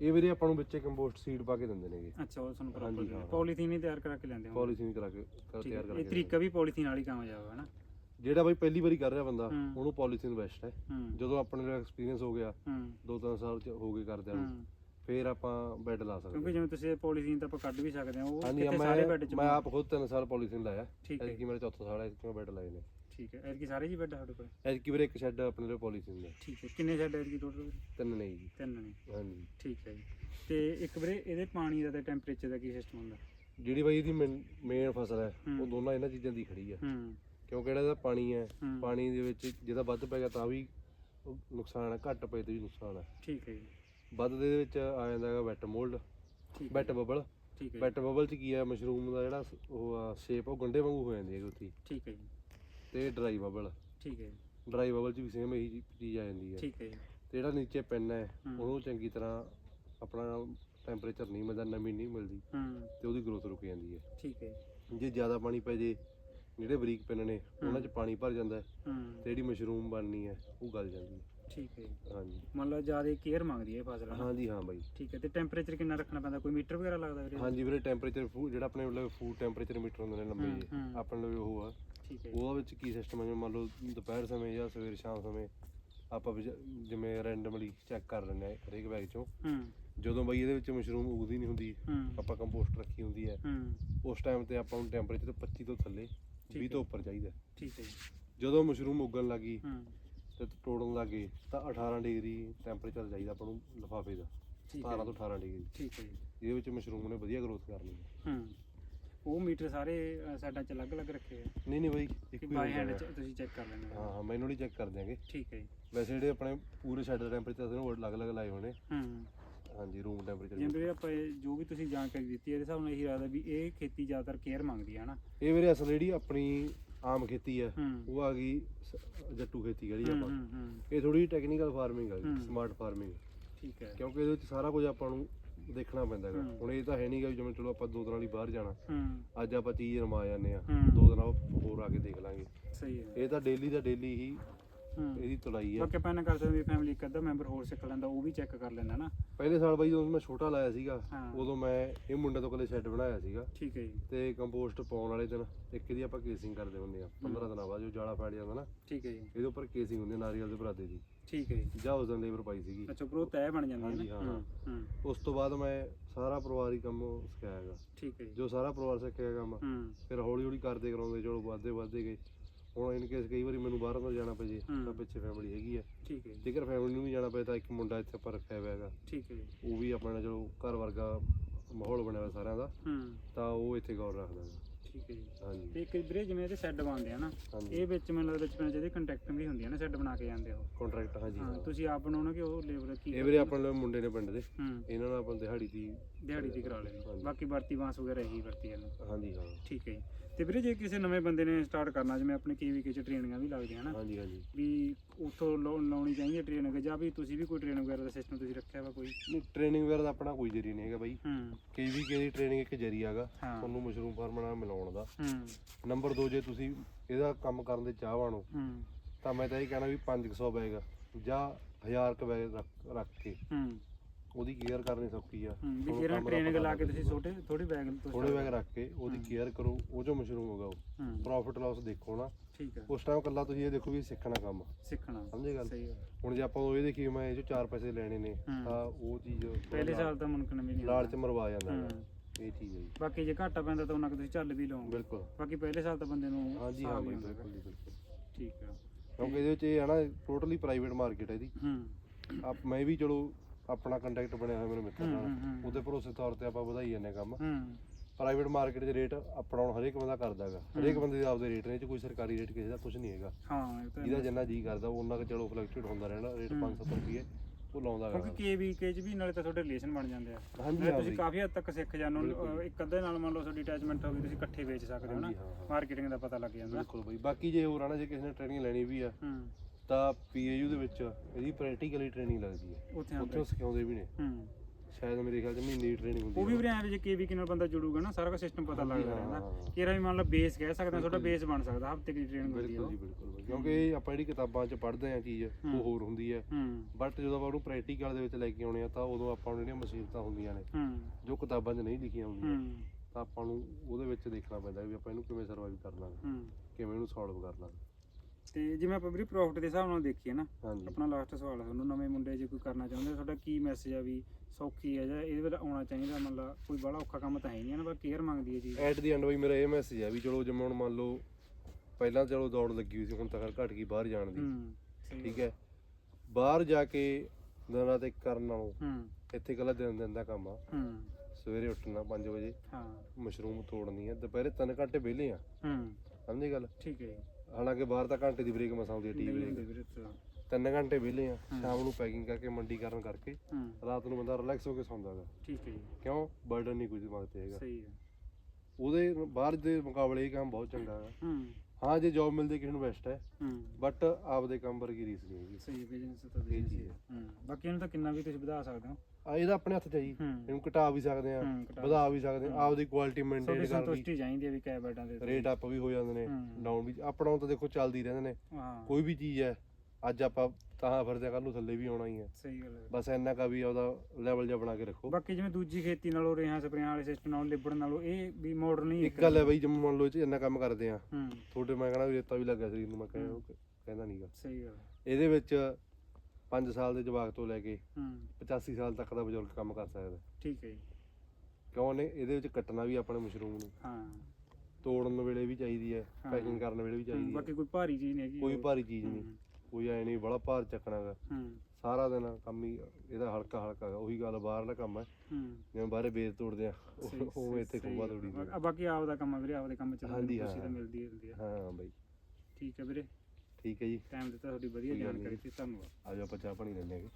ਇਹ ਵੀਰੇ ਆਪਾਂ ਨੂੰ ਵਿੱਚੇ ਕੰਪੋਸਟ ਸੀਡ ਪਾ ਕੇ ਦਿੰਦੇ ਨੇਗੇ। ਅੱਛਾ ਉਹ ਤੁਹਾਨੂੰ ਹਾਂਜੀ, ਪ੍ਰੋਪਰ ਹਾਂ। ਪੋਲੀਥੀਨ ਹੀ ਤਿਆਰ ਕਰਾ ਕੇ ਲੈਂਦੇ ਹੋ ਪੋਲੀਥੀਨ ਕਰਾ ਕੇ ਕਰ ਤਿਆਰ। ਕਰਕੇ ਇਹ ਤਰੀਕਾ ਵੀ ਪੋਲੀਥੀਨ ਵਾਲੀ ਕਾਮਯਾਬ ਹੈ ਨਾ ਦਿੰਦੇ। ਜਿਹੜਾ ਬਾਈ ਪਹਿਲੀ ਵਾਰੀ ਕਰ ਰਿਹਾ ਬੰਦਾ ਹੂੰ। ਉਹਨੂੰ ਪੋਲੀਥੀਨ ਬੈਸਟ ਹੈ। ਹੂੰ। ਜਦੋਂ ਆਪਣੇ ਲਈ ਐਕਸਪੀਰੀਅੰਸ ਹੋ ਗਿਆ ਹੂੰ। ਦੋ ਤਿੰਨ ਸਾਲ ਚ ਹੋ ਗਏ ਕਰਦਿਆਂ ਨੂੰ। ਹੂੰ। ਫੇਰ ਆਪਾਂ ਬੈੱਡ ਲਾ ਕਿਉਂਕਿ ਸਕਦੇ ਜਿਵੇਂ ਤੁਸੀਂ ਪੋਲੀਥੀਨ ਤਾਂ ਆਪਾਂ ਕੱਢ ਵੀ ਸਕਦੇ ਹਾਂ ਉਹ ਹਾਂਜੀ ਕਿੱਥੇ ਸਾਰੇ ਬੈੱਡ ਚ ਮੈਂ ਆਪ ਖੁਦ ਤਿੰਨ ਸਾਲ ਪੋਲੀਥੀਨ ਲਾਇਆ। ਠੀਕ ਹੈ। ਐਤਕੀ ਮੇਰਾ ਚੌਥਾ ਸਾਲ ਹੈ ਐਤਕੀ ਮੈਂ ਬੈੱਡ ਲਾਏ ਨੇ। ਠੀਕ ਹੈ। ਐਤਕੀ ਸਾਰੇ ਜੀ ਬੈੱਡ ਸਾਡੇ ਕੋਲ? ਐਤਕੀ ਵੀਰੇ ਇੱਕ ਸ਼ੈੱਡ ਆਪਣੇ ਲਈ ਪੋਲੀਥੀਨ ਦਾ ਠੀਕ ਹੈ। ਕਿੰਨੇ ਸ਼ੈੱਡ ਐਤਕੀ ਟੋਟਲ ਤਿੰਨ ਨਹੀਂ ਜੀ। ਤਿੰਨ ਨੇ। ਹਾਂਜੀ। ਠੀਕ ਹੈ ਜੀ। ਤੇ ਇੱਕ ਵੀਰੇ ਇਹਦੇ ਪਾਣੀ ਦਾ ਤੇ ਟੈਂਪਰੇਚਰ ਦਾ ਕੀ ਸਿਸਟਮ ਹੁੰਦਾ? ਜਿਹੜੀ ਬਾਈ ਇਹਦੀ ਮੇਨ ਫਸਲ ਹੈ ਉਹ। ਦੋਨਾਂ ਇਹਨਾਂ ਚੀਜ਼ਾਂ ਦੀ ਖੜੀ ਹੈ ਹੂੰ। ਕਿਉਂਕਿ ਜਿਹੜਾ ਇਹਦਾ ਪਾਣੀ ਹੈ ਹੂੰ। ਪਾਣੀ ਦੇ ਵਿੱਚ ਜਿਹਦਾ ਵੱਧ ਪੈ ਗਿਆ ਤਾਂ ਵੀ ਉਹ ਨੁਕਸਾਨ ਹੈ ਘੱਟ ਪਏ ਤੇ ਵੀ ਨੁਕਸਾਨ ਹੈ। ਠੀਕ ਹੈ ਜੀ। ਵੱਧ ਦੇ ਵਿੱਚ ਆ ਜਾਂਦਾ ਹੈਗਾ ਵੈਟ ਮੋਲਡ ਠੀਕ ਹੈ। ਵੈਟ ਬਬਲ ਠੀਕ ਹੈ ਜੀ, ਵੈਟ ਬਬਲ ਚ ਕੀ ਹੈ ਮਸ਼ਰੂਮ ਦਾ ਜਿਹੜਾ ਸ- ਉਹ ਆ ਸ਼ੇਪ ਉਹ ਗੰਡੇ ਵਾਂਗੂ ਹੋ ਜਾਂਦੀ ਹੈ। ਉਹਦੀ ਠੀਕ ਹੈ ਜੀ। ਤੇ ਡਰਾਈ ਬਬਲ ਠੀਕ ਹੈ ਜੀ, ਡਰਾਈ ਬਬਲ ਚ ਵੀ ਸੇਮ ਇਹੀ ਚੀਜ਼ ਆ ਜਾਂਦੀ ਹੈ। ਠੀਕ ਹੈ ਜੀ, ਤੇ ਜਿਹੜਾ ਨੀਚੇ ਪੈਨ ਹੈ ਹੂੰ। ਉਹਨੂੰ ਚੰਗੀ ਤਰ੍ਹਾਂ ਆਪਣਾ ਟੈਂਪਰੇਚਰ ਨਹੀਂ ਮਿਲਦਾ ਨਮੀ ਨਹੀਂ ਮਿਲਦੀ ਹੂੰ। ਤੇ ਉਹਦੀ ਗਰੋਥ ਰੁਕ ਜਾਂਦੀ ਹੈ। ਠੀਕ ਹੈ ਜੀ, ਜੇ ਜ਼ਿਆਦਾ ਪਾਣੀ ਪੈ ਜੇ ਜਿਹੜੇ ਬਰੀਕ ਪੈਨ ਨੇ ਉਹਨਾਂ 'ਚ ਪਾਣੀ ਭਰ ਜਾਂਦਾ ਹੈ ਹੂੰ। ਤੇ ਜਿਹੜੀ ਮਸ਼ਰੂਮ ਬਣਨੀ ਹੈ ਉਹ ਗਲ ਜਾਂਦੀ ਹੈ। ਠੀਕ ਹੈ ਜੀ। ਹਾਂਜੀ। ਮੰਨ ਲਓ ਜ਼ਿਆਦਾ ਕੇਅਰ ਮੰਗਦੀ ਹੈ ਇਹ ਫਸਲ ਹਨਾ? ਹਾਂਜੀ ਹਾਂ ਬਾਈ। ਠੀਕ ਹੈ ਤੇ ਟੈਂਪਰੇਚਰ ਕਿੰਨਾ ਰੱਖਣਾ ਪੈਂਦਾ? ਕੋਈ ਮੀਟਰ ਵਗੈਰਾ ਲੱਗਦਾ ਵੀਰੇ? ਹਾਂਜੀ ਵੀਰੇ ਟੈਂਪਰੇਚਰ ਜਿਹੜਾ ਆਪਣੇ ਮਤਲਬ ਫੂਡ ਟੈਂਪਰੇਚਰ ਮੀਟਰ ਹੁੰਦੇ ਨੇ ਲੰਬੇ ਹੂੰ, ਜਿਹੇ ਹੂੰ। ਆਪਣੇ ਲਈ ਉਹ ਆ। ਠੀਕ ਹੈ ਜੀ, ਉਹਦੇ ਵਿੱਚ ਕੀ ਸਿਸਟਮ ਹੈ ਜਿਵੇਂ ਮੰਨ ਲਓ ਦੁਪਹਿਰ ਸਮੇਂ ਜਾਂ ਸਵੇਰ ਸ਼ਾਮ ਸਮੇਂ ਆਪਾਂ ਵਿਜ- ਜਿਵੇਂ ਰੈਂਡਮਲੀ ਚੈੱਕ ਕਰ ਲੈਂਦੇ ਆ ਹਰੇਕ ਬੈਗ ਚੋਂ। ਹੂੰ। ਜਦੋਂ ਬਈ ਇਹਦੇ ਵਿੱਚ ਮਸ਼ਰੂਮ ਉਗਦੀ ਨਹੀਂ ਹੁੰਦੀ ਹੂੰ। ਆਪਾਂ ਕੰਪੋਸਟ ਰੱਖੀ ਹੁੰਦੀ ਹੈ। ਹੂੰ। ਉਸ ਟਾਈਮ ਤੇ ਆਪਾਂ ਨੂੰ ਟੈਂਪਰੇਚਰ 25 ਤੋਂ ਥੱਲੇ 20 ਹੈ। ਤੋਂ ਉੱਪਰ ਚਾਹੀਦਾ। ਠੀਕ ਹੈ ਜੀ, ਜਦੋਂ ਮਸ਼ਰੂਮ ਉੱਗਣ ਲੱਗੀ ਹੂੰ। ਤੇ ਤੋੜਨ ਲੱਗੇ ਤਾਂ 18 ਡਿਗਰੀ ਟੈਂਪਰੇਚਰ ਚਾਹੀਦਾ ਆਪਾਂ ਨੂੰ ਲਿਫਾਫੇ ਦਾ। ਠੀਕ ਹੈ 17 ਤੋਂ ਜੀ, 18 ਡਿਗਰੀ। ਠੀਕ ਹੈ ਜੀ। ਇਹਦੇ ਵਿੱਚ ਮਸ਼ਰੂਮ ਨੇ ਵਧੀਆ ਗਰੋਥ ਕਰਨੀ ਹੈ। ਹੂੰ। ਉਹ ਮੀਟਰ ਸਾਰੇ ਅ, ਸਾਈਡਾਂ 'ਚ ਅਲੱਗ-ਅਲੱਗ ਰੱਖੇ ਹੋਏ ਨਹੀਂ ਨਹੀਂ ਬਾਈ ਕਿ ਇੱਕੋ ਹੀ ਬਾਈ ਹੈਂਡ ਹੈ। 'ਚ ਤੁਸੀਂ ਚੈੱਕ ਕਰ ਲੈਂਦੇ ਹਾਂ। ਹੋ ਹਾਂ ਮੈਨੂਅਲੀ ਚੈੱਕ ਕਰ ਦਿਆਂਗੇ ਠੀਕ ਹੈ ਜੀ। ਵੈਸੇ ਜਿਹੜੇ ਆਪਣੇ ਪੂਰੇ ਸ਼ੈਡ ਦਾ ਟੈਂਪਰੇਚਰ ਨੇ ਉਹ ਅਲੱਗ-ਅਲੱਗ ਲਾਏ ਹੋਣੇ ਹੂੰ। ਹਾਂਜੀ ਰੂਮ ਟੈਂਪਰੇਚਰ ਜਿਵੇਂ ਆਪਾਂ ਇਹ ਜੋ ਵੀ ਤੁਸੀਂ ਜਾਣਕਾਰੀ ਦਿੱਤੀ ਹੈ, ਇਹਦੇ ਹਿਸਾਬ ਨਾਲ ਇਹੀ ਲੱਗਦਾ ਵੀ ਇਹ ਖੇਤੀ ਜ਼ਿਆਦਾਤਰ ਕੇਅਰ ਮੰਗਦੀ ਹੈ ਹਨਾ? ਇਹ ਵੀਰੇ ਅਸਲ ਜਿਹੜੀ ਆਪਣੀ ਆਮ ਖੇਤੀ ਹੈ ਹੂੰ। ਉਹ ਆ ਗਈ ਸ- ਜੱਟੂ ਖੇਤੀ ਕਰੀ ਹੂੰ ਆਪਾਂ। ਹੂੰ, ਹੂੰ। ਇਹ ਥੋੜੀ ਟੈਕਨੀਕਲ ਫਾਰਮਿੰਗ ਹੈ। ਹੂੰ। ਸਮਾਰਟ ਫਾਰਮਿੰਗ ਠੀਕ ਹੈ। ਕਿਉਂਕਿ ਇਹਦੇ ਵਿੱਚ ਸਾਰਾ ਕੁਝ ਆਪਾਂ ਨੂੰ ਦੇਖਣਾ ਪੈਂਦਾ ਹੈਗਾ। ਹੂੰ। ਹੁਣ ਇਹ ਤਾਂ ਹੈ ਨਹੀਂਗਾ ਜਿਵੇਂ ਚਲੋ ਆਪਾਂ ਦੋ ਦਿਨਾਂ ਲਈ ਬਾਹਰ ਜਾਣਾ। ਹੂੰ। ਅੱਜ ਆਪਾਂ ਚੀਜ਼ ਰਮਾ ਜਾਂਦੇ ਆ। ਹੂੰ। ਦੋ ਦਿਨਾਂ ਹੋਰ ਆ ਕੇ ਦੇਖ ਲਾਂਗੇ। ਸਹੀ ਹੈ। ਇਹ ਤਾਂ ਡੇਲੀ ਦਾ ਡੇਲੀ ਹੀ ਹੂੰ। ਇਹਦੀ ਤੁਲਾਈ ਹੈ ਬਾਕੀ ਆਪਾਂ ਇਹਨਾਂ ਕਰ ਸਕਦੇ ਵੀ ਫੈਮਿਲੀ ਇੱਕ ਅੱਧਾ ਮੈਂਬਰ ਹੋਰ ਸਿੱਖ ਲੈਂਦਾ ਉਹ ਵੀ ਚੈੱਕ ਕਰ ਲੈਂਦਾ ਨਾ ਪਹਿਲੇ ਸਾਲ ਬਾਈ ਜਦੋਂ ਮੈਂ ਛੋਟਾ ਲਾਇਆ ਸੀਗਾ ਹਾਂ। ਉਦੋਂ ਮੈਂ ਇਹ ਮੁੰਡੇ ਤੋਂ ਕੋਲੇ ਸ਼ੈੱਡ ਬਣਾਇਆ ਸੀਗਾ। ਠੀਕ ਹੈ ਜੀ। ਤੇ ਕੰਪੋਸਟ ਪਾਉਣ ਵਾਲੇ ਦਿਨ ਇੱਕ ਇਹਦੀ ਆਪਾਂ ਕੇਸਿੰਗ ਕਰਦੇ ਹੁੰਦੇ ਆ 15 ਦਿਨਾਂ ਬਾਅਦ ਜੋ ਜਾਲਾ ਫੈੜ ਜਾਂਦਾ ਨਾ ਠੀਕ ਹੈ ਜੀ। ਇਹਦੇ ਉੱਪਰ ਕੇਸਿੰਗ ਹੁੰਦੀ ਆ ਨਾਰੀਅਲ ਦੇ ਬਰਾਦੇ ਦੀ। ਠੀਕ ਹੈ ਜੀ। ਜਾਂ ਉਸ ਦਿਨ ਲੇਬਰ ਪਾਈ ਸੀਗੀ। ਅੱਛਾ ਉੱਪਰੋਂ ਤੈਅ ਬਣ ਜਾਂਦੀ ਹੈ ਨਾ। ਹਾਂ, ਹਾਂ। ਉਸ ਤੋਂ ਬਾਅਦ ਮੈਂ ਸਾਰਾ ਪਰਿਵਾਰੀ ਕੰਮ ਸਿਖਾਇਆ ਹੈਗਾ। ਠੀਕ ਹੈ ਜੀ। ਜੋ ਸਾਰਾ ਪਰਿਵਾਰ ਸਿੱਖਿਆ ਕੰਮ ਹੂੰ। ਫਿਰ ਹੌਲੀ ਹੌਲੀ ਕਰਦੇ ਕਰਾਉਂਦੇ ਚਲੋ ਵੱਧਦੇ ਵੱਧਦੇ ਗਏ। ਹੁਣ ਇਨ ਕੇਸ ਕਈ ਵਾਰੀ ਮੈਨੂੰ ਬਾਹਰ ਅੰਦਰ ਜਾਣਾ ਪਏ ਜੇ ਹੂੰ। ਤਾਂ ਪਿੱਛੇ ਫੈਮਿਲੀ ਹੈਗੀ ਹੈ ਠੀਕ ਹੈ ਜੀ। ਜੇਕਰ ਫੈਮਿਲੀ ਨੂੰ ਵੀ ਜਾਣਾ ਪਏ ਤਾਂ ਇੱਕ ਮੁੰਡਾ ਇੱਥੇ ਆਪਾਂ ਰੱਖਿਆ ਹੋਇਆ ਹੈਗਾ ਠੀਕ ਹੈ ਜੀ। ਉਹ ਵੀ ਆਪਣਾ ਚਲੋ ਘਰ ਵਰਗਾ ਮਾਹੌਲ ਬਣਿਆ ਹੋਇਆ ਸਾਰਿਆਂ ਦਾ। ਹੂੰ। ਤਾਂ ਉਹ ਇੱਥੇ ਗੌਰ ਰੱਖਦਾ ਹੈਗਾ ਠੀਕ ਹੈ ਜੀ। ਹਾਂਜੀ। ਤੇ ਇੱਕ ਵੀਰੇ ਜਿਵੇਂ ਇਹਦੇ ਸੈੱਡ ਬਣਦੇ ਆ ਨਾ ਹਾਂਜੀ। ਇਹ ਵਿੱਚ ਮੈਨੂੰ ਲੱਗਦਾ ਵਿੱਚ ਜਿਹਦੇ ਕੰਟੈਕਟ ਵੀ ਹੁੰਦੀਆਂ ਨੇ ਸੈੱਡ ਬਣਾ ਕੇ ਜਾਂਦੇ ਉਹ। ਕੰਟਰੈਕਟ ਹਾਂਜੀ। ਹਾਂ ਹਾਂ ਤੁਸੀਂ ਆਪ ਬਣਾਉਣਗੇ ਉਹ ਲੇਬਰ ਕੀ ਇਹ ਵੀਰੇ ਆਪਣੇ ਲਈ ਮੁੰਡੇ ਨੇ ਪਿੰਡ ਦੇ। ਹੂੰ। ਇਹਨਾਂ ਨਾਲ ਆਪਾਂ ਦਿਹਾੜੀ ਦੀ ਦਿਹਾੜੀ ਦੀ ਕਰਾ ਲੈਣੀ ਹਾਂਜੀ। ਬਾਕੀ ਵਰਤੀ ਬਾਂਸ ਵਗੈਰਾ ਇਹੀ ਵਰਤੀ ਜਾਂਦੇ ਹਾਂਜੀ ਹਾਂ। ਠੀਕ ਹੈ ਜੀ। ਤੇ ਵੀਰੇ ਜੇ ਕਿਸੇ ਨਵੇਂ ਬੰਦੇ ਨੇ ਸਟਾਰਟ ਕਰਨਾ ਜਿਵੇਂ ਆਪਣੇ ਕੇਵੀਕੇ ਚ ਟ੍ਰੇਨਿੰਗਾਂ ਵੀ ਲੱਗਦੀਆਂ ਨਾ ਹਾਂਜੀ ਹਾਂਜੀ। ਵੀ ਉੱਥੋਂ ਲਾਉ- ਲਾਉਣੀ ਚਾਹੀਦੀ ਹੈ ਟ੍ਰੇਨਿੰਗ ਜਾਂ ਵੀ ਤੁਸੀਂ ਵੀ ਕੋਈ ਟ੍ਰੇਨਿੰਗ ਵਗੈਰਾ ਦਾ ਸਿਸਟਮ ਤੁਸੀਂ ਰੱਖਿਆ ਵਾ ਕੋਈ? ਨਹੀਂ ਟ੍ਰੇਨਿੰਗ ਵਗੈਰਾ ਦਾ ਆਪਣਾ ਕੋਈ ਜਰੀਆ ਨਹੀਂ ਹੈਗਾ ਬਾਈ। ਹੂੰ। ਕੇਵੀਕੇ ਦੀ ਟ੍ਰੇਨਿੰਗ ਇੱਕ ਜਰੀਆ ਹੈਗਾ ਹਾਂ। ਤੁਹਾਨੂੰ ਮਸ਼ਰੂਮ ਫਾਰਮ ਨਾਲ ਮਿਲਾਉਣ ਦਾ। ਹੂੰ। ਨੰਬਰ 2 ਜੇ ਤੁਸੀਂ ਇਹਦਾ ਕੰਮ ਕਰਨ ਦੇ ਚਾਹਵਾਨ ਹੋ ਹੂੰ। ਤਾਂ ਮੈਂ ਤਾਂ ਇਹ ਕਹਿਣਾ ਵੀ 500 ਬੈਗ ਜਾਂ 1000 ਕ ਬੈਗ ਰੱਖ ਰੱਖ ਕੇ ਹੂੰ। ਉਹਦੀ ਕੇਅਰ ਕਰਨੀ ਸੌਖੀ ਆ। ਹੂੰ ਵੀ ਤੁਹਾਨੂੰ ਜਿਹੜਾ ਕੰਮ ਦਾ ਟ੍ਰੇਨਿੰਗ ਪਤਾ ਲਾ ਕੇ ਤੁਸੀਂ ਛੋਟੇ ਥੋੜੀ ਬੈਗ ਤੋਂ ਥੋੜੇ start ਬੈਗ ਰੱਖ ਕੇ ਉਹਦੀ ਹੂੰ। ਕੇਅਰ ਕਰੋ ਉਹ ਜੋ ਮਸ਼ਰੂਮ ਹੋਗਾ ਉਹ। ਹੂੰ। ਪ੍ਰੋਫਿਟ ਲਾਸ ਦੇਖੋ ਨਾ। ਠੀਕ ਹੈ ਉਸ ਟਾਈਮ ਕੱਲਾ ਤੁਸੀਂ ਇਹ ਦੇਖੋ ਵੀ ਸਿੱਖਣਾ ਕੰਮ। ਆ। ਸਿੱਖਣਾ। ਸਮਝੇ ਗੱਲ? ਸਹੀ ਹੈ ਹੁਣ ਜੇ ਆਪਾਂ ਉਹ ਇਹ ਦੇਖੀਏ ਮੈਂ ਇਹ ਚੋਂ ਚਾਰ ਪੈਸੇ ਲੈਣੇ ਨੇ ਹੂੰ। ਤਾਂ ਉਹ ਚੀਜ਼ ਪਹਿਲੇ ਸਾਲ ਤਾਂ ਮੁਮਕਨ ਵੀ ਨਹੀਂ ਲਾਲਚ ਮਰਵਾ ਜਾਂਦਾ ਹੂੰ। ਇਹ ਚੀਜ਼ ਹੈ ਜੀ। ਬਾਕੀ ਜੇ ਘਾਟਾ ਪੈਂਦਾ ਤਾਂ ਉਹਨਾਂ ਕਿ ਤੁਸੀਂ ਚੱਲ ਵੀ ਲਓਗੇ। ਬਿਲਕੁਲ। ਬਾਕੀ ਪਹਿਲੇ ਸਾਲ ਤਾਂ ਬੰਦੇ ਨੂੰ ਹਾਂਜੀ ਹੁੰਦਾ ਬਿਲਕੁਲ ਜੀ ਬਿਲਕੁਲ ਠੀਕ ਹੈ ਕਿਉਂਕਿ ਇਹਦੇ ਵਿੱਚ ਇਹ ਹੈ ਨਾ ਟੋਟਲੀ ਪ੍ਰਾਈਵੇਟ ਮਾਰਕੀਟ ਹੈ ਇਹਦੀ। ਹੂੰ। ਆਪ ਮੈਂ ਵੀ ਚਲੋ ਆਪਣਾ ਕੰਟੈਕਟ ਬਣਿਆ ਹੋਇਆ ਮੇਰੇ ਮਿੱਤਰ ਨਾਲ। ਉਹਦੇ ਭਰੋਸੇ ਤੌਰ ਤੇ ਆਪਾਂ ਵਧਾਈ ਜਾਂਦੇ ਕੰਮ। ਪ੍ਰਾਈਵੇਟ ਮਾਰਕੀਟ 'ਚ ਰੇਟ ਅਪ ਡਾਊਨ ਹਰੇਕ ਬੰਦਾ ਕਰਦਾ ਹੈਗਾ। ਹਰੇਕ ਬੰਦੇ ਦੇ ਆਪਦੇ ਰੇਟ ਨੇ ਇਹ 'ਚ ਕੋਈ ਸਰਕਾਰੀ ਰੇਟ ਕਿਸੇ ਦਾ ਕੁਝ ਨਹੀਂ ਹੈਗਾ। ਹਾਂ ਜਿਹਦਾ ਜਿੰਨਾ ਜੀ ਕਰਦਾ ਉਹ ਉਹਨਾਂ ਕੁ ਚਲੋ ਫਲਕਚੁਏਟ ਹੁੰਦਾ ਰਹਿਣਾ। ਰੇਟ ਹੂੰ। 500 ਰੁਪਏ ਉਹ ਲਾਉਂਦਾ ਕਿਉਂਕਿ ਹੈਗਾ ਕੇਵੀਕੇ ਚ ਵੀ ਨਾਲੇ ਤਾਂ ਤੁਹਾਡੇ ਰਿਲੇਸ਼ਨ ਬਣ ਜਾਂਦੇ ਆ। ਹਾਂਜੀ ਤੁਸੀਂ। ਕਾਫੀ ਹੱਦ ਤੱਕ ਸਿੱਖ ਜਾਂਦੇ ਹੋ। ਇੱਕ ਅੱਧੇ ਨਾਲ ਮੰਨ ਲਓ ਤੁਹਾਡੀ ਅਟੈਚਮੈਂਟ ਹੋ ਗਈ ਤੁਸੀਂ ਇਕੱਠੇ ਵੇਚ ਸਕਦੇ ਹੋ ਨਾ। ਮਾਰਕੀਟਿੰਗ ਦਾ ਪਤਾ ਲੱਗ ਜਾਂਦਾ। ਬਿਲਕੁਲ ਬਈ। ਬਾਕੀ ਜੇ ਹੋਰ ਆ ਨਾ ਜੇ ਕਿਸੇ ਨੇ ਟ੍ਰੇਨਿੰਗ ਲੈਣੀ ਵੀ ਆ ਹੂੰ। ਤਾਂ ਪੀਏਯੂ ਦੇ ਵਿੱਚ ਇਹਦੀ ਪ੍ਰੈਕਟੀਕਲੀ ਟ੍ਰੇਨਿੰਗ ਲੱਗਦੀ ਹੈ। ਉੱਥੇ ਉਹ ਸਿਖਾਉਂਦੇ ਵੀ ਨੇ। ਹੂੰ। ਸ਼ਾਇਦ ਮੇਰੇ ਖਿਆਲ 'ਚ ਮਹੀਨੇ ਦੀ ਟ੍ਰੇਨਿੰਗ ਹੁੰਦੀ ਉਹ ਵੀ ਹੈ ਵੀਰੇ ਐਂ ਵੀ ਜੇ ਕੇਵੀਕੇ ਨਾਲ ਬੰਦਾ ਜੁੜੂਗਾ ਨਾ ਸਾਰਾ ਕੁਝ ਸਿਸਟਮ ਪਤਾ ਲੱਗਦਾ ਰਹਿੰਦਾ। ਕਿਹੜਾ ਵੀ ਮੰਨ ਲਓ ਬੇਸ ਕਹਿ ਸਕਦੇ ਤੁਹਾਡਾ। ਬੇਸ ਬਣ ਸਕਦਾ ਹਫ਼ਤੇ ਦੀ ਟ੍ਰੇਨਿੰਗ ਹੁੰਦੀ ਹੈ ਬਿਲਕੁਲ। ਜੀ ਬਿਲਕੁਲ। ਕਿਉਂਕਿ ਇਹ ਆਪਾਂ ਜਿਹੜੀ ਕਿਤਾਬਾਂ 'ਚ ਪੜ੍ਹਦੇ ਆ ਚੀਜ਼ ਹੂੰ। ਉਹ ਹੋਰ ਹੁੰਦੀ ਹੈ। ਹੂੰ। ਬਟ ਜਦੋਂ ਆਪਾਂ ਉਹਨੂੰ ਪ੍ਰੈਕਟੀਕਲ ਦੇ ਵਿੱਚ ਲੈ ਕੇ ਆਉਣੇ ਆ ਤਾਂ ਉਦੋਂ ਆਪਾਂ ਨੂੰ ਜਿਹੜੀਆਂ ਮੁਸੀਬਤਾਂ ਹੁੰਦੀਆਂ ਨੇ ਹੂੰ। ਜੋ ਕਿਤਾਬਾਂ 'ਚ ਨਹੀਂ ਲਿਖੀਆਂ ਹੁੰਦੀਆਂ ਹੂੰ। ਤਾਂ ਆਪਾਂ ਨੂੰ ਉਹਦੇ ਵਿੱਚ ਦੇਖਣਾ ਪੈਂਦਾ ਵੀ ਆਪਾਂ ਇਹਨੂੰ ਕਿਵੇਂ ਸਰਵਾਈਵ ਕਰਨਾ ਹੂੰ। ਕਿਵੇਂ ਇਹਨੂੰ ਸੋਲਵ ਕਰਨਾ। ਤੇ ਜਿਵੇਂ ਆਪਾਂ ਵੀਰੇ ਪ੍ਰੋਫਿਟ ਦੇ ਹਿਸਾਬ ਨਾਲ ਦੇਖੀਏ ਨਾ ਹਾਂਜੀ। ਆਪਣਾ ਲਾਸਟ ਸਵਾਲ ਹੈ ਤੁਹਾਨੂੰ ਨਵੇਂ ਮੁੰਡੇ ਜੇ ਕੋਈ ਕਰਨਾ ਚਾਹੁੰਦੇ ਹੋ, ਤੁਹਾਡਾ ਕੀ ਮੈਸੇਜ ਆ ਵੀ ਸੌਖੀ ਹੈ ਜਾਂ ਇਹਦੇ ਵਿੱਚ ਆਉਣਾ ਚਾਹੀਦਾ ਮਤਲਬ ਕੋਈ ਬੜਾ ਔਖਾ ਕੰਮ ਤਾਂ ਹੈ ਨਹੀਂ ਨਾ ਪਰ ਕੇਅਰ ਮੰਗਦੀ ਹੈ ਚੀਜ਼। ਐਟ ਦੀ ਐਂਡ ਬਈ ਮੇਰਾ ਇਹ ਮੈਸੇਜ ਹੈ ਵੀ ਚਲੋ ਜਿਵੇਂ ਹੁਣ ਮੰਨ ਲਓ ਪਹਿਲਾਂ ਚਲੋ ਦੌੜ ਲੱਗੀ ਹੋਈ ਸੀ ਹੁਣ ਤਾਂ ਖੈਰ ਘਟ ਗਈ ਬਾਹਰ ਜਾਣ ਦੀ। ਠੀਕ ਹੈ। ਬਾਹਰ ਜਾ ਕੇ ਦਿਨ ਰਾਤ ਇੱਕ ਕਰਨ ਨਾਲੋਂ ਇੱਥੇ ਕੱਲਾ ਦਿਨ ਦਿਨ ਦਾ ਕੰਮ ਆ। ਸਵੇਰੇ ਉੱਠਣਾ 5 ਵਜੇ। ਹਾਂ। ਮਸ਼ਰੂਮ ਤੋੜਨੀ ਹੈ ਦੁਪਹਿਰੇ 3 ਘੰਟੇ ਵਿਹਲੇ ਆ। ਹੂੰ। ਸਮਝੇ ਗੱਲ? ਠੀਕ ਹੈ ਜੀ। ਹਾਲਾਂਕਿ ਬਾਹਰ ਤਾਂ ਘੰਟੇ ਦੀ ਬ੍ਰੇਕ ਮਸਾਂ ਆਉਂਦੀ ਹੈ ਹੁੰਦੇ ਵੀਰੇ ਤਾਂ। ਤਿੰਨ ਘੰਟੇ ਵਿਹਲੇ ਆ। ਸ਼ਾਮ ਨੂੰ ਪੈਕਿੰਗ ਕਰਕੇ ਮੰਡੀਕਰਨ ਕਰਕੇ। ਰਾਤ ਨੂੰ ਬੰਦਾ ਰਿਲੈਕਸ ਹੋ ਕੇ ਸੌਂਦਾ ਹੈਗਾ ਠੀਕ ਹੈ ਜੀ। ਕਿਉਂ? ਬਰਡਨ ਨਹੀਂ ਕੋਈ ਦਿਮਾਗ ਤੇ ਹੈਗਾ। ਸਹੀ ਹੈ। ਉਹਦੇ ਬਾਹਰ ਦੇ ਮੁਕਾਬਲੇ ਇਹ ਕੰਮ ਬਹੁਤ ਚੰਗਾ ਹੈ। ਹੂੰ ਜੇ ਜੌਬ ਮਿਲਦੀ ਕਿਸੇ ਨੂੰ ਬੈਸਟ ਹੈ। ਬਟ ਆਪਦੇ ਕੰਮ ਵਰਗੀ ਰੀਸ ਨਹੀਂ ਹੈਗੀ। ਸਹੀ ਬਿਜ਼ਨਸ ਤਾਂ ਹੈ। ਹੂੰ। ਬਾਕੀ ਇਹਨੂੰ ਤਾਂ ਕਿੰਨਾ ਵੀ ਤੁਸੀਂ ਵਧਾ ਸਕਦੇ ਹੋ। ਆ ਇਹਦਾ ਆਪਣੇ ਹੱਥ 'ਚ ਹੈ ਜੀ। ਹੂੰ। ਇਹਨੂੰ ਘਟਾ ਵੀ ਸਕਦੇ ਆ ਹੂੰ, ਘਟਾ ਵਧਾ ਵੀ ਸਕਦੇ ਆ। ਆਪਦੀ ਕੁਆਲਿਟੀ ਮੇਨਟੇਨ ਤੁਹਾਡੀ ਕਰਨ ਸੰਤੁਸ਼ਟੀ ਚਾਹੀਦੀ ਹੈ ਵੀ ਕੈ ਬੈਡਾਂ ਦੇ ਰੇਟ ਅਪ ਵੀ ਹੋ ਜਾਂਦੇ ਨੇ ਹੂੰ। ਡਾਊਨ ਵੀ ਅਪ ਡਾਊਨ ਤਾਂ ਦੇਖੋ ਚੱਲਦੀ ਰਹਿੰਦੇ ਨੇ। ਹਾਂ। ਕੋਈ ਵੀ ਚੀਜ਼ ਹੈ ਅੱਜ ਆਪਾਂ ਤਾਂ ਫਿਰਦੇ ਕੱਲ ਨੂੰ ਥੱਲੇ ਵੀ ਆਉਣਾ ਹੀ ਹੈ ਸਹੀ ਗੱਲ ਹੈ। ਬਸ ਇੰਨਾ ਕਾ ਵੀ ਉਹਦਾ ਲੈਵਲ ਜਿਹਾ ਬਣਾ ਕੇ ਰੱਖੋ। ਬਾਕੀ ਜਿਵੇਂ ਦੂਜੀ ਖੇਤੀ ਨਾਲੋਂ ਰੇਹਾਂ ਸਪਰੇਆਂ ਵਾਲੇ ਸਿਸਟਮ ਨਾਲੋਂ ਲਿਬੜਨ ਨਾਲੋਂ ਇਹ ਵੀ ਮਾਡਰਨ ਹੀ ਇੱਕ ਗੱਲ ਹੈ ਬਈ ਜਿਵੇਂ ਮੰਨ ਲਓ ਇਹ 'ਚ ਇੰਨਾ ਕੰਮ ਕਰਦੇ ਆ। ਹੂੰ। ਤੁਹਾਡੇ ਮੈਂ ਕਹਣਾ ਵੀ ਰੇਤਾ ਵੀ ਲੱਗਾ ਸਰੀਰ ਨੂੰ ਮੈਂ ਕਹਿੰਦਾ ਹੂੰ। ਕਹਿੰਦਾ ਨਹੀਂਗਾ ਸਹੀ ਗੱਲ ਇਹਦੇ ਵਿੱਚ 5 ਸਾਲ ਦੇ ਜਵਾਕ ਤੋਂ ਲੈ ਕੇ ਹੂੰ। 85 ਸਾਲ ਤੱਕ ਦਾ ਬਜ਼ੁਰਗ ਕੰਮ ਕਰ ਸਕਦਾ। ਠੀਕ ਹੈ ਜੀ। ਕਿਉਂ ਨੇ? ਇਹਦੇ ਵਿੱਚ ਕੱਟਣਾ ਵੀ ਆਪਣੇ ਮਸ਼ਰੂਮ ਨੂੰ। ਹਾਂ। ਤੋੜਨ ਵੇਲੇ ਵੀ ਚਾਹੀਦੀ ਹੈ ਹਾਂ। ਪੈਕਿੰਗ ਕਰਨ ਵੇਲੇ ਵੀ ਹੂੰ, ਚਾਹੀਦੀ ਹੈ ਬਾਕੀ ਕੋਈ ਭਾਰੀ ਚੀਜ਼ ਨਹੀਂ ਹੈਗੀ। ਕੋਈ ਭਾਰੀ ਚੀਜ਼ ਨਹੀਂ। ਹੂੰ, ਕੋਈ ਐ ਨਹੀਂ ਬੜਾ ਭਾਰ ਚੱਕਣਾ ਗਾ ਹੂੰ। ਸਾਰਾ ਦਿਨ ਕੰਮ ਹੀ ਇਹਦਾ ਹਲਕਾ ਹਲਕਾ ਗਾ ਉਹੀ ਗੱਲ ਬਾਹਰਲਾ ਕੰਮ ਹੈ। ਹੂੰ। ਜਿਵੇਂ ਬਾਹਰੇ ਬੇਰ ਤੋੜਦੇ ਆ ਉਹ- ਸਹੀ- ਇੱਥੇ ਸਹੀ ਖੂਬਾ ਤੋੜੀ ਆ। ਬਾਕੀ ਆਪ ਦਾ ਕੰਮ ਆ ਵੀਰੇ ਆਪ ਦੇ ਕੰਮ ਚ ਤਾਂ ਹਾਂਜੀ, ਹਾਂ। ਮਿਲਦੀ ਹੀ ਹੁੰਦੀ ਆ ਹਾਂ ਬਈ। ਠੀਕ ਹੈ ਵੀਰੇ। ਠੀਕ ਹੈ ਜੀ। ਟਾਈਮ ਦਿੱਤਾ ਤੁਹਾਡੀ ਵਧੀਆ ਜਾਣਕਾਰੀ। ਤੇ ਧੰਨਵਾਦ। ਆਜੋ ਆਪਾਂ ਚਾਹ ਪਾਣੀ ਲੈਂਦੇ ਆਂਗੇ